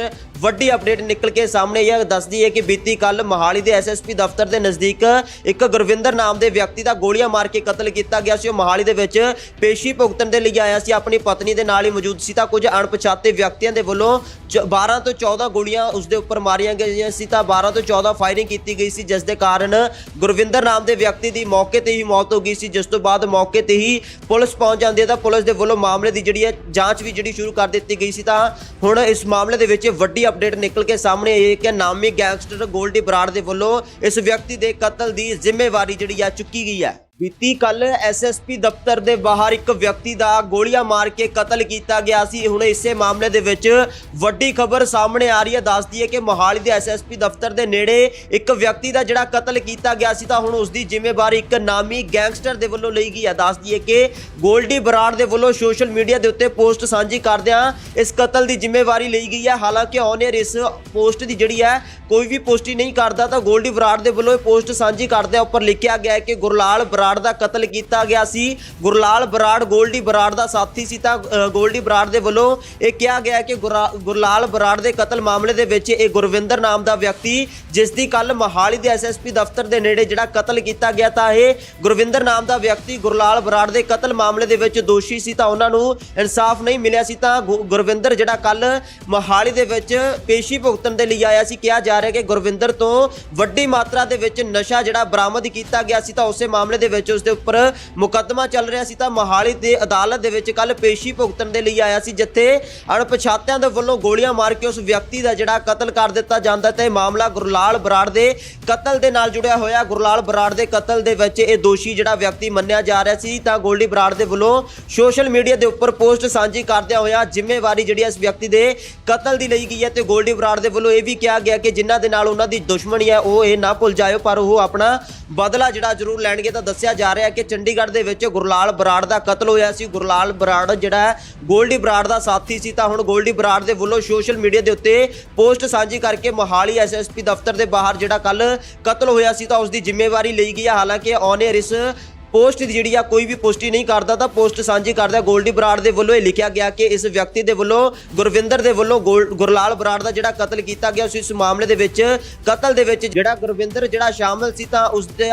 ਵੱਡੀ ਅਪਡੇਟ ਨਿਕਲ ਕੇ ਸਾਹਮਣੇ ਇਹ ਦੱਸਦੀ ਹੈ ਕਿ ਬੀਤੀ ਕੱਲ ਮਹਾਲੀ ਦੇ ਐਸਐਸਪੀ ਦਫ਼ਤਰ ਦੇ ਨਜ਼ਦੀਕ ਇੱਕ ਗੁਰਵਿੰਦਰ ਨਾਮ ਦੇ ਵਿਅਕਤੀ ਦਾ ਗੋਲੀਆਂ ਮਾਰ ਕੇ ਕਤਲ ਕੀਤਾ ਗਿਆ ਸੀ। ਉਹ ਮਹਾਲੀ ਦੇ ਵਿੱਚ ਪੇਸ਼ੀ ਭੁਗਤਣ ਦੇ ਲਈ ਆਇਆ ਸੀ। ਆਪਣੀ ਪਤਨੀ ਦੇ ਨਾਲ ਹੀ ਮੌਜੂਦ ਸੀ ਤਾਂ ਕੁਝ ਅਣਪਛਾਤੇ ਵਿਅਕਤੀਆਂ ਦੇ ਵੱਲੋਂ ਚ- 12 ਤੋਂ 14 ਗੋਲੀਆਂ ਉਸ ਦੇ ਉੱਪਰ ਮਾਰੀਆਂ ਗਈਆਂ ਸੀ ਤਾਂ 12 ਤੋਂ 14 ਫਾਇਰਿੰਗ ਕੀਤੀ ਗਈ ਸੀ, ਜਿਸ ਦੇ ਕਾਰਨ ਗੁਰਵਿੰਦਰ ਨਾਮ ਦੇ ਵਿਅਕਤੀ ਦੀ ਮੌਕੇ ਤੇ ਹੀ ਮੌਤ ਹੋ ਗਈ ਸੀ। ਜਿਸ ਤੋਂ ਬਾਅਦ ਮੌਕੇ ਤੇ ਹੀ ਪੁਲਿਸ ਪਹੁੰਚ ਜਾਂਦੀ ਹੈ ਤਾਂ ਪੁਲਿਸ ਦੇ ਵੱਲੋਂ ਮਾਮਲੇ ਦੀ ਜਿਹੜੀ ਹੈ ਜਾਂਚ ਵੀ ਜਿਹੜੀ ਸ਼ੁਰੂ ਕਰ ਦਿੱਤੀ ਗਈ ਸੀ ਤਾਂ ਹੁਣ ਇਸ ਮਾਮਲੇ ਦੇ ਵਿੱਚ ਵੱਡੀ ਅਪਡੇਟ ਨਿਕਲ ਕੇ ਸਾਹਮਣੇ ਆਈ ਹੈ ਕਿ ਨਾਮੀ ਗੈਂਗਸਟਰ ਗੋਲਡੀ ਬਰਾੜ ਦੇ ਵੱਲੋਂ ਇਸ ਵਿਅਕਤੀ ਦੇ ਕਤਲ ਦੀ ਜ਼ਿੰਮੇਵਾਰੀ ਜਿਹੜੀ ਆ ਚੁੱਕੀ ਗਈ ਹੈ। ਬੀਤੀ ਕੱਲ ਐਸਐਸਪੀ ਦਫ਼ਤਰ ਦੇ ਬਾਹਰ ਇੱਕ ਵਿਅਕਤੀ ਦਾ ਗੋਲੀਆਂ ਮਾਰ ਕੇ ਕਤਲ ਕੀਤਾ ਗਿਆ ਸੀ। ਹੁਣ ਇਸੇ ਮਾਮਲੇ ਦੇ ਵਿੱਚ ਵੱਡੀ ਖਬਰ ਸਾਹਮਣੇ ਆ ਰਹੀ ਹੈ। ਦੱਸਦੀ ਹੈ ਕਿ ਮੋਹਾਲੀ ਦੇ ਐਸਐਸਪੀ ਦਫ਼ਤਰ ਦੇ ਨੇੜੇ ਇੱਕ ਵਿਅਕਤੀ ਦਾ ਜਿਹੜਾ ਕਤਲ ਕੀਤਾ ਗਿਆ ਸੀ ਤਾਂ ਹੁਣ ਉਸ ਦੀ ਜ਼ਿੰਮੇਵਾਰੀ ਇੱਕ ਨਾਮੀ ਗੈਂਗਸਟਰ ਦੇ ਵੱਲੋਂ ਲਈ ਗਈ ਹੈ। ਦੱਸਦੀ ਹੈ ਕਿ ਗੋਲਡੀ ਬਰਾੜ ਦੇ ਵੱਲੋਂ ਸੋਸ਼ਲ ਮੀਡੀਆ ਦੇ ਉੱਤੇ ਪੋਸਟ ਸਾਂਝੀ ਕਰਦਿਆਂ ਇਸ ਕਤਲ ਦੀ ਜ਼ਿੰਮੇਵਾਰੀ ਲਈ ਗਈ ਹੈ। ਹਾਲਾਂਕਿ ਔਨਰ ਇਸ ਪੋਸਟ ਦੀ ਜਿਹੜੀ ਹੈ, ਕੋਈ ਵੀ ਪੋਸਟੀ ਨਹੀਂ ਕਰਦਾ ਤਾਂ ਗੋਲਡੀ ਬਰਾੜ ਦੇ ਵੱਲੋਂ ਇਹ ਪੋਸਟ ਸਾਂਝੀ ਕਰਦਿਆਂ ਉੱਪਰ ਲਿਖਿਆ ਗਿਆ ਹੈ ਕਿ ਗੁਰਲਾਲ ਬਰਾੜ ਦਾ ਕਤਲ ਕੀਤਾ ਗਿਆ ਸੀ। ਗੁਰਲਾਲ ਬਰਾੜ, ਗੋਲਡੀ ਬਰਾੜ ਦਾ ਸਾਥੀ ਸੀ ਤਾਂ ਗੋਲਡੀ ਬਰਾੜ ਦੇ ਵੱਲੋਂ ਇਹ ਕਿਹਾ ਗਿਆ ਕਿ ਗੁਰਲਾਲ ਬਰਾੜ ਦੇ ਕਤਲ ਮਾਮਲੇ ਦੇ ਵਿੱਚ ਇਹ ਗੁਰਵਿੰਦਰ ਨਾਮ ਦਾ ਵਿਅਕਤੀ, ਜਿਸ ਦੀ ਕੱਲ ਮਹਾਲੀ ਦੇ ਐਸਐਸਪੀ ਦਫ਼ਤਰ ਦੇ ਨੇੜੇ ਜਿਹੜਾ ਕਤਲ ਕੀਤਾ ਗਿਆ ਤਾਂ ਇਹ ਗੁਰਵਿੰਦਰ ਨਾਮ ਦਾ ਵਿਅਕਤੀ, ਗੁਰਲਾਲ ਬਰਾੜ ਦੇ ਕਤਲ ਮਾਮਲੇ ਦੇ ਵਿੱਚ ਦੋਸ਼ੀ ਸੀ ਤਾਂ ਉਹਨਾਂ ਨੂੰ ਇਨਸਾਫ ਨਹੀਂ ਮਿਲਿਆ ਸੀ ਤਾਂ ਗੁ- ਗੁਰਵਿੰਦਰ ਜਿਹੜਾ ਕੱਲ ਮਹਾਲੀ ਦੇ ਵਿੱਚ ਪੇਸ਼ੀ ਭੁਗਤਣ ਦੇ ਲਈ ਆਇਆ ਸੀ। ਕਿਹਾ ਜਾ ਰਿਹਾ ਕਿ ਗੁਰਵਿੰਦਰ ਤੋਂ ਵੱਡੀ ਮਾਤਰਾ ਦੇ ਵਿੱਚ ਨਸ਼ਾ ਜਿਹੜਾ ਬਰਾਮਦ ਕੀਤਾ ਗਿਆ ਸੀ ਤਾਂ ਉਸੇ ਮਾਮਲੇ ਦੇ ਵਿੱਚ ਉਸ ਦੇ ਉੱਪਰ ਮੁਕੱਦਮਾ ਚੱਲ ਰਿਹਾ ਸੀ ਤਾਂ ਮੋਹਾਲੀ ਦੇ ਅਦਾਲਤ ਦੇ ਵਿੱਚ ਕੱਲ ਪੇਸ਼ੀ ਭੁਗਤਣ ਦੇ ਲਈ ਆਇਆ ਸੀ, ਜਿੱਥੇ ਅਣਪਛਾਤਿਆਂ ਦੇ ਵੱਲੋਂ ਗੋਲੀਆਂ ਮਾਰ ਕੇ ਉਸ ਵਿਅਕਤੀ ਦਾ ਜਿਹੜਾ ਕਤਲ ਕਰ ਦਿੱਤਾ ਜਾਂਦਾ ਤੇ ਮਾਮਲਾ ਗੁਰਲਾਲ ਬਰਾੜ ਦੇ ਕਤਲ ਦੇ ਨਾਲ ਜੁੜਿਆ ਹੋਇਆ। ਗੁਰਲਾਲ ਬਰਾੜ ਦੇ ਕਤਲ ਦੇ ਵਿੱਚ ਇਹ ਦੋਸ਼ੀ ਜਿਹੜਾ ਵਿਅਕਤੀ ਮੰਨਿਆ ਜਾ ਰਿਹਾ ਸੀ ਤਾਂ ਗੋਲਡੀ ਬਰਾੜ ਦੇ ਵੱਲੋਂ ਸੋਸ਼ਲ ਮੀਡੀਆ ਦੇ ਉੱਪਰ ਪੋਸਟ ਸਾਂਝੀ ਕਰਦਿਆਂ ਹੋਇਆ ਜ਼ਿੰਮੇਵਾਰੀ ਜਿਹੜੀ ਇਸ ਵਿਅਕਤੀ ਦੇ ਕਤਲ ਦੀ ਲਈ ਗਈ ਹੈ ਤੇ ਗੋਲਡੀ ਬਰਾੜ ਦੇ ਵੱਲੋਂ ਇਹ ਵੀ ਕਿਹਾ ਗਿਆ ਕਿ ਜਿਨ੍ਹਾਂ ਦੇ ਨਾਲ ਉਹਨਾਂ ਦੀ ਦੁਸ਼ਮਣੀ ਹੈ, ਉਹ ਇਹ ਨਾ ਭੁੱਲ ਜਾਇਓ, ਪਰ ਉਹ ਆਪਣਾ ਬਦਲਾ ਜਿਹੜਾ ਜ਼ਰੂਰ ਲੈਣਗੇ ਤਾਂ ਦੱਸ ਦੱਸਿਆ ਜਾ ਰਿਹਾ ਹੈ ਕਿ ਚੰਡੀਗੜ੍ਹ ਦੇ ਵਿੱਚ ਗੁਰਲਾਲ ਬਰਾੜ ਦਾ ਕਤਲ ਹੋਇਆ ਸੀ। ਗੁਰਲਾਲ ਬਰਾੜ ਜਿਹੜਾ ਹੈ, ਗੋਲਡੀ ਬਰਾੜ ਦਾ ਸਾਥੀ ਸੀ ਤਾਂ ਹੁਣ ਗੋਲਡੀ ਬਰਾੜ ਦੇ ਵੱਲੋਂ ਸੋਸ਼ਲ ਮੀਡੀਆ ਦੇ ਉੱਤੇ ਪੋਸਟ ਸਾਂਝੀ ਕਰਕੇ ਮੋਹਾਲੀ ਐਸਐਸਪੀ ਦਫ਼ਤਰ ਦੇ ਬਾਹਰ ਜਿਹੜਾ ਕੱਲ ਕਤਲ ਹੋਇਆ ਸੀ ਤਾਂ ਉਸ ਦੀ ਜ਼ਿੰਮੇਵਾਰੀ ਲਈ ਗਈ ਹੈ ਹਾਲਾਂਕਿ ਔਨ 에ਅਰ ਇਸ ਪੋਸਟ ਦੀ ਜਿਹੜੀ ਆ, ਕੋਈ ਵੀ ਪੁਸ਼ਟੀ ਨਹੀਂ ਕਰਦਾ ਤਾਂ ਪੋਸਟ ਸਾਂਝੀ ਕਰਦਾ ਗੋਲਡੀ ਬਰਾੜ ਦੇ ਵੱਲੋਂ ਇਹ ਲਿਖਿਆ ਗਿਆ ਕਿ ਇਸ ਵਿਅਕਤੀ ਦੇ ਵੱਲੋਂ, ਗੁਰਵਿੰਦਰ ਦੇ ਵੱਲੋਂ ਗੋਲ- ਗੁਰਲਾਲ ਬਰਾੜ ਦਾ ਜਿਹੜਾ ਕਤਲ ਕੀਤਾ ਗਿਆ, ਉਸ ਇਸ ਮਾਮਲੇ ਦੇ ਵਿੱਚ ਕਤਲ ਦੇ ਵਿੱਚ ਜਿਹੜਾ ਗੁਰਵਿੰਦਰ ਜਿਹੜਾ ਸ਼ਾਮਲ ਸੀ ਤਾਂ ਉਸ ਦੇ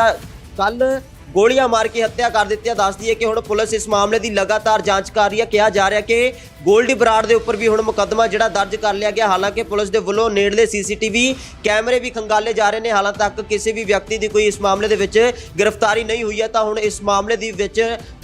ਕੱਲ ਗੋਲੀਆਂ ਮਾਰ ਕੇ ਹੱਤਿਆ ਕਰ ਦਿੱਤੀ ਹੈ ਦੱਸਦੀ ਹੈ ਕਿ ਹੁਣ ਪੁਲਿਸ ਇਸ ਮਾਮਲੇ ਦੀ ਲਗਾਤਾਰ ਜਾਂਚ ਕਰ ਰਹੀ ਹੈ। ਕਿਹਾ ਜਾ ਰਿਹਾ ਕਿ ਗੋਲਡੀ ਬਰਾੜ ਦੇ ਉੱਪਰ ਵੀ ਹੁਣ ਮੁਕੱਦਮਾ ਜਿਹੜਾ ਦਰਜ ਕਰ ਲਿਆ ਗਿਆ। ਹਾਲਾਂਕਿ ਪੁਲਿਸ ਦੇ ਵੱਲੋਂ ਨੇੜਲੇ ਸੀਸੀਟੀਵੀ ਕੈਮਰੇ ਵੀ ਖੰਗਾਲੇ ਜਾ ਰਹੇ ਨੇ। ਹਾਲਾਂ ਤੱਕ ਕਿਸੇ ਵੀ ਵਿਅਕਤੀ ਦੀ ਕੋਈ ਇਸ ਮਾਮਲੇ ਦੇ ਵਿੱਚ ਗ੍ਰਿਫਤਾਰੀ ਨਹੀਂ ਹੋਈ ਹੈ। ਤਾਂ ਹੁਣ ਇਸ ਮਾਮਲੇ ਦੀ ਵਿੱਚ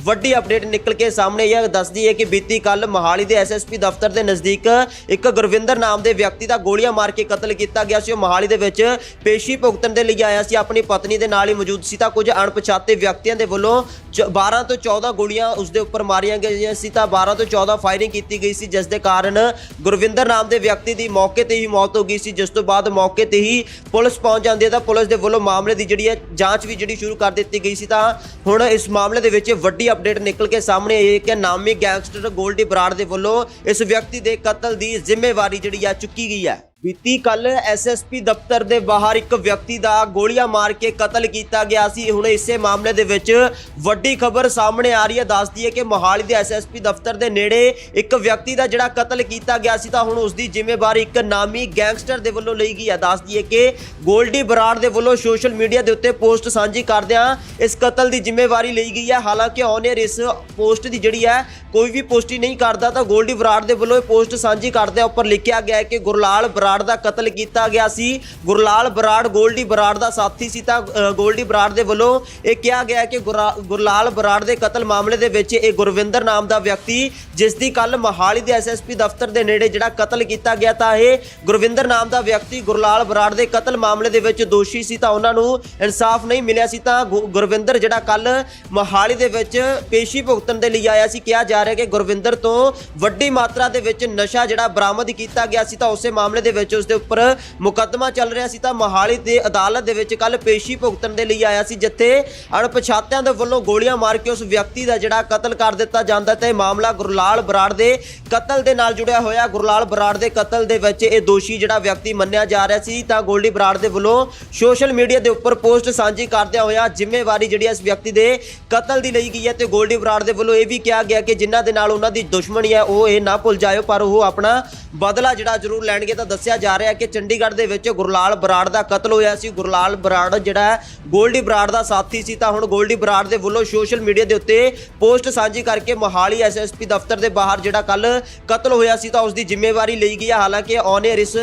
ਵੱਡੀ ਅਪਡੇਟ ਨਿਕਲ ਕੇ ਸਾਹਮਣੇ ਇਹ ਦੱਸਦੀ ਹੈ ਕਿ ਬੀਤੀ ਕੱਲ ਮੋਹਾਲੀ ਦੇ ਐਸਐਸਪੀ ਦਫ਼ਤਰ ਦੇ ਨਜ਼ਦੀਕ ਇੱਕ ਗੁਰਵਿੰਦਰ ਨਾਮ ਦੇ ਵਿਅਕਤੀ ਦਾ ਗੋਲੀਆਂ ਮਾਰ ਕੇ ਕਤਲ ਕੀਤਾ ਗਿਆ ਸੀ। ਉਹ ਮੋਹਾਲੀ ਦੇ ਵਿੱਚ ਪੇਸ਼ੀ ਭੁਗਤਣ ਦੇ ਲਈ ਆਇਆ ਸੀ। ਆਪਣੀ ਪਤਨੀ ਦੇ ਨਾਲ ਹੀ ਮੌਜੂਦ ਸੀ ਤਾਂ ਕੁਝ ਅਣਪਛਾਤੇ ਵਿਅਕਤੀਆਂ ਦੇ ਵੱਲੋਂ ਚ- 12 ਤੋਂ 14 ਗੋਲੀਆਂ ਉਸ ਦੇ ਉੱਪਰ ਮਾਰੀਆਂ ਗਈਆਂ ਸੀ ਤਾਂ 12 ਤੋਂ 14 ਫਾਇਰਿੰਗ ਕੀਤੀ ਗਈ ਸੀ, ਜਿਸ ਦੇ ਕਾਰਨ ਗੁਰਵਿੰਦਰ ਨਾਮ ਦੇ ਵਿਅਕਤੀ ਦੀ ਮੌਕੇ ਤੇ ਹੀ ਮੌਤ ਹੋ ਗਈ ਸੀ। ਜਿਸ ਤੋਂ ਬਾਅਦ ਮੌਕੇ ਤੇ ਹੀ ਪੁਲਿਸ ਪਹੁੰਚ ਜਾਂਦੀ ਹੈ ਤਾਂ ਪੁਲਿਸ ਦੇ ਵੱਲੋਂ ਮਾਮਲੇ ਦੀ ਜਿਹੜੀ ਹੈ ਜਾਂਚ ਵੀ ਜਿਹੜੀ ਸ਼ੁਰੂ ਕਰ ਦਿੱਤੀ ਗਈ ਸੀ ਤਾਂ ਹੁਣ ਇਸ ਮਾਮਲੇ ਦੇ ਵਿੱਚ ਵੱਡੀ ਅਪਡੇਟ ਨਿਕਲ ਕੇ ਸਾਹਮਣੇ ਆਈ ਹੈ ਕਿ ਨਾਮੀ ਗੈਂਗਸਟਰ ਗੋਲਡੀ ਬਰਾੜ ਦੇ ਵੱਲੋਂ ਇਸ ਵਿਅਕਤੀ ਦੇ ਕਤਲ ਦੀ ਜ਼ਿੰਮੇਵਾਰੀ ਜਿਹੜੀ ਆ ਚੁੱਕੀ ਗਈ ਹੈ। ਬੀਤੀ ਕੱਲ ਐਸਐਸਪੀ ਦਫ਼ਤਰ ਦੇ ਬਾਹਰ ਇੱਕ ਵਿਅਕਤੀ ਦਾ ਗੋਲੀਆਂ ਮਾਰ ਕੇ ਕਤਲ ਕੀਤਾ ਗਿਆ ਸੀ। ਹੁਣ ਇਸੇ ਮਾਮਲੇ ਦੇ ਵਿੱਚ ਵੱਡੀ ਖਬਰ ਸਾਹਮਣੇ ਆ ਰਹੀ ਹੈ। ਦੱਸਦੀ ਹੈ ਕਿ ਮੋਹਾਲੀ ਦੇ ਐਸਐਸਪੀ ਦਫ਼ਤਰ ਦੇ ਨੇੜੇ ਇੱਕ ਵਿਅਕਤੀ ਦਾ ਜਿਹੜਾ ਕਤਲ ਕੀਤਾ ਗਿਆ ਸੀ ਤਾਂ ਹੁਣ ਉਸ ਦੀ ਜ਼ਿੰਮੇਵਾਰੀ ਇੱਕ ਨਾਮੀ ਗੈਂਗਸਟਰ ਦੇ ਵੱਲੋਂ ਲਈ ਗਈ ਹੈ। ਦੱਸਦੀ ਹੈ ਕਿ ਗੋਲਡੀ ਬਰਾੜ ਦੇ ਵੱਲੋਂ ਸੋਸ਼ਲ ਮੀਡੀਆ ਦੇ ਉੱਤੇ ਪੋਸਟ ਸਾਂਝੀ ਕਰਦਿਆਂ ਇਸ ਕਤਲ ਦੀ ਜ਼ਿੰਮੇਵਾਰੀ ਲਈ ਗਈ ਹੈ। ਹਾਲਾਂਕਿ ਔਨ 에ਅਰ ਇਸ ਪੋਸਟ ਦੀ ਜਿਹੜੀ ਹੈ, ਕੋਈ ਵੀ ਪੋਸਟੀ ਨਹੀਂ ਕਰਦਾ ਤਾਂ ਗੋਲਡੀ ਬਰਾੜ ਦੇ ਵੱਲੋਂ ਇਹ ਪੋਸਟ ਸਾਂਝੀ ਕਰਦਿਆਂ ਉੱਪਰ ਲਿਖਿਆ ਗਿਆ ਹੈ ਕਿ ਗੁਰਲਾਲ ਬਰਾੜ ਦਾ ਕਤਲ ਕੀਤਾ ਗਿਆ ਸੀ। ਗੁਰਲਾਲ ਬਰਾੜ, ਗੋਲਡੀ ਬਰਾੜ ਦਾ ਸਾਥੀ ਸੀ ਤਾਂ ਗੋਲਡੀ ਬਰਾੜ ਦੇ ਵੱਲੋਂ ਇਹ ਕਿਹਾ ਗਿਆ ਕਿ ਗੁਰਲਾਲ ਬਰਾੜ ਦੇ ਕਤਲ ਮਾਮਲੇ ਦੇ ਵਿੱਚ ਇਹ ਗੁਰਵਿੰਦਰ ਨਾਮ ਦਾ ਵਿਅਕਤੀ, ਜਿਸ ਦੀ ਕੱਲ ਮੋਹਾਲੀ ਦੇ ਐਸਐਸਪੀ ਦਫ਼ਤਰ ਦੇ ਨੇੜੇ ਜਿਹੜਾ ਕਤਲ ਕੀਤਾ ਗਿਆ ਤਾਂ ਇਹ ਗੁਰਵਿੰਦਰ ਨਾਮ ਦਾ ਵਿਅਕਤੀ, ਗੁਰਲਾਲ ਬਰਾੜ ਦੇ ਕਤਲ ਮਾਮਲੇ ਦੇ ਵਿੱਚ ਦੋਸ਼ੀ ਸੀ ਤਾਂ ਉਹਨਾਂ ਨੂੰ ਇਨਸਾਫ ਨਹੀਂ ਮਿਲਿਆ ਸੀ ਤਾਂ ਗੁ- ਗੁਰਵਿੰਦਰ ਜਿਹੜਾ ਕੱਲ ਮੋਹਾਲੀ ਦੇ ਵਿੱਚ ਪੇਸ਼ੀ ਭੁਗਤਣ ਦੇ ਲਈ ਆਇਆ ਸੀ। ਕਿਹਾ ਜਾ ਰਿਹਾ ਕਿ ਗੁਰਵਿੰਦਰ ਤੋਂ ਵੱਡੀ ਮਾਤਰਾ ਦੇ ਵਿੱਚ ਨਸ਼ਾ ਜਿਹੜਾ ਬਰਾਮਦ ਕੀਤਾ ਗਿਆ ਸੀ ਤਾਂ ਉਸੇ ਮਾਮਲੇ ਦੇ ਵਿੱਚ ਉਸ ਦੇ ਉੱਪਰ ਮੁਕੱਦਮਾ ਚੱਲ ਰਿਹਾ ਸੀ ਤਾਂ ਮੋਹਾਲੀ ਦੇ ਅਦਾਲਤ ਦੇ ਵਿੱਚ ਕੱਲ ਪੇਸ਼ੀ ਭੁਗਤਣ ਦੇ ਲਈ ਆਇਆ ਸੀ, ਜਿੱਥੇ ਅਣਪਛਾਤਿਆਂ ਦੇ ਵੱਲੋਂ ਗੋਲੀਆਂ ਮਾਰ ਕੇ ਉਸ ਵਿਅਕਤੀ ਦਾ ਜਿਹੜਾ ਕਤਲ ਕਰ ਦਿੱਤਾ ਜਾਂਦਾ ਤੇ ਮਾਮਲਾ ਗੁਰਲਾਲ ਬਰਾੜ ਦੇ ਕਤਲ ਦੇ ਨਾਲ ਜੁੜਿਆ ਹੋਇਆ। ਗੁਰਲਾਲ ਬਰਾੜ ਦੇ ਕਤਲ ਦੇ ਵਿੱਚ ਇਹ ਦੋਸ਼ੀ ਜਿਹੜਾ ਵਿਅਕਤੀ ਮੰਨਿਆ ਜਾ ਰਿਹਾ ਸੀ ਤਾਂ ਗੋਲਡੀ ਬਰਾੜ ਦੇ ਵੱਲੋਂ ਸੋਸ਼ਲ ਮੀਡੀਆ ਦੇ ਉੱਪਰ ਪੋਸਟ ਸਾਂਝੀ ਕਰਦਿਆਂ ਹੋਇਆ ਜ਼ਿੰਮੇਵਾਰੀ ਜਿਹੜੀ ਇਸ ਵਿਅਕਤੀ ਦੇ ਕਤਲ ਦੀ ਲਈ ਗਈ ਹੈ ਤੇ ਗੋਲਡੀ ਬਰਾੜ ਦੇ ਵੱਲੋਂ ਇਹ ਵੀ ਕਿਹਾ ਗਿਆ ਕਿ ਜਿਨ੍ਹਾਂ ਦੇ ਨਾਲ ਉਹਨਾਂ ਦੀ ਦੁਸ਼ਮਣੀ ਹੈ, ਉਹ ਇਹ ਨਾ ਭੁੱਲ ਜਾਇਓ, ਪਰ ਉਹ ਆਪਣਾ ਬਦਲਾ ਜਿਹੜਾ ਜ਼ਰੂਰ ਲੈਣਗੇ ਤਾਂ ਦੱਸ ਦੱਸਿਆ ਜਾ ਰਿਹਾ ਹੈ ਕਿ ਚੰਡੀਗੜ੍ਹ ਦੇ ਵਿੱਚ ਗੁਰਲਾਲ ਬਰਾੜ ਦਾ ਕਤਲ ਹੋਇਆ ਸੀ। ਗੁਰਲਾਲ ਬਰਾੜ ਜਿਹੜਾ ਗੋਲਡੀ ਬਰਾੜ ਦਾ ਸਾਥੀ ਸੀ ਤਾਂ ਹੁਣ ਗੋਲਡੀ ਬਰਾੜ ਦੇ ਵੱਲੋਂ ਸੋਸ਼ਲ ਮੀਡੀਆ ਦੇ ਉੱਤੇ ਪੋਸਟ ਸਾਂਝੀ ਕਰਕੇ ਮੋਹਾਲੀ ਐਸਐਸਪੀ ਦਫ਼ਤਰ ਦੇ ਬਾਹਰ ਜਿਹੜਾ ਕੱਲ ਕਤਲ ਹੋਇਆ ਸੀ ਤਾਂ ਉਸ ਦੀ ਜ਼ਿੰਮੇਵਾਰੀ ਲਈ ਗਈ ਹੈ। ਹਾਲਾਂਕਿ ਔਨ 에ਅਰ ਇਸ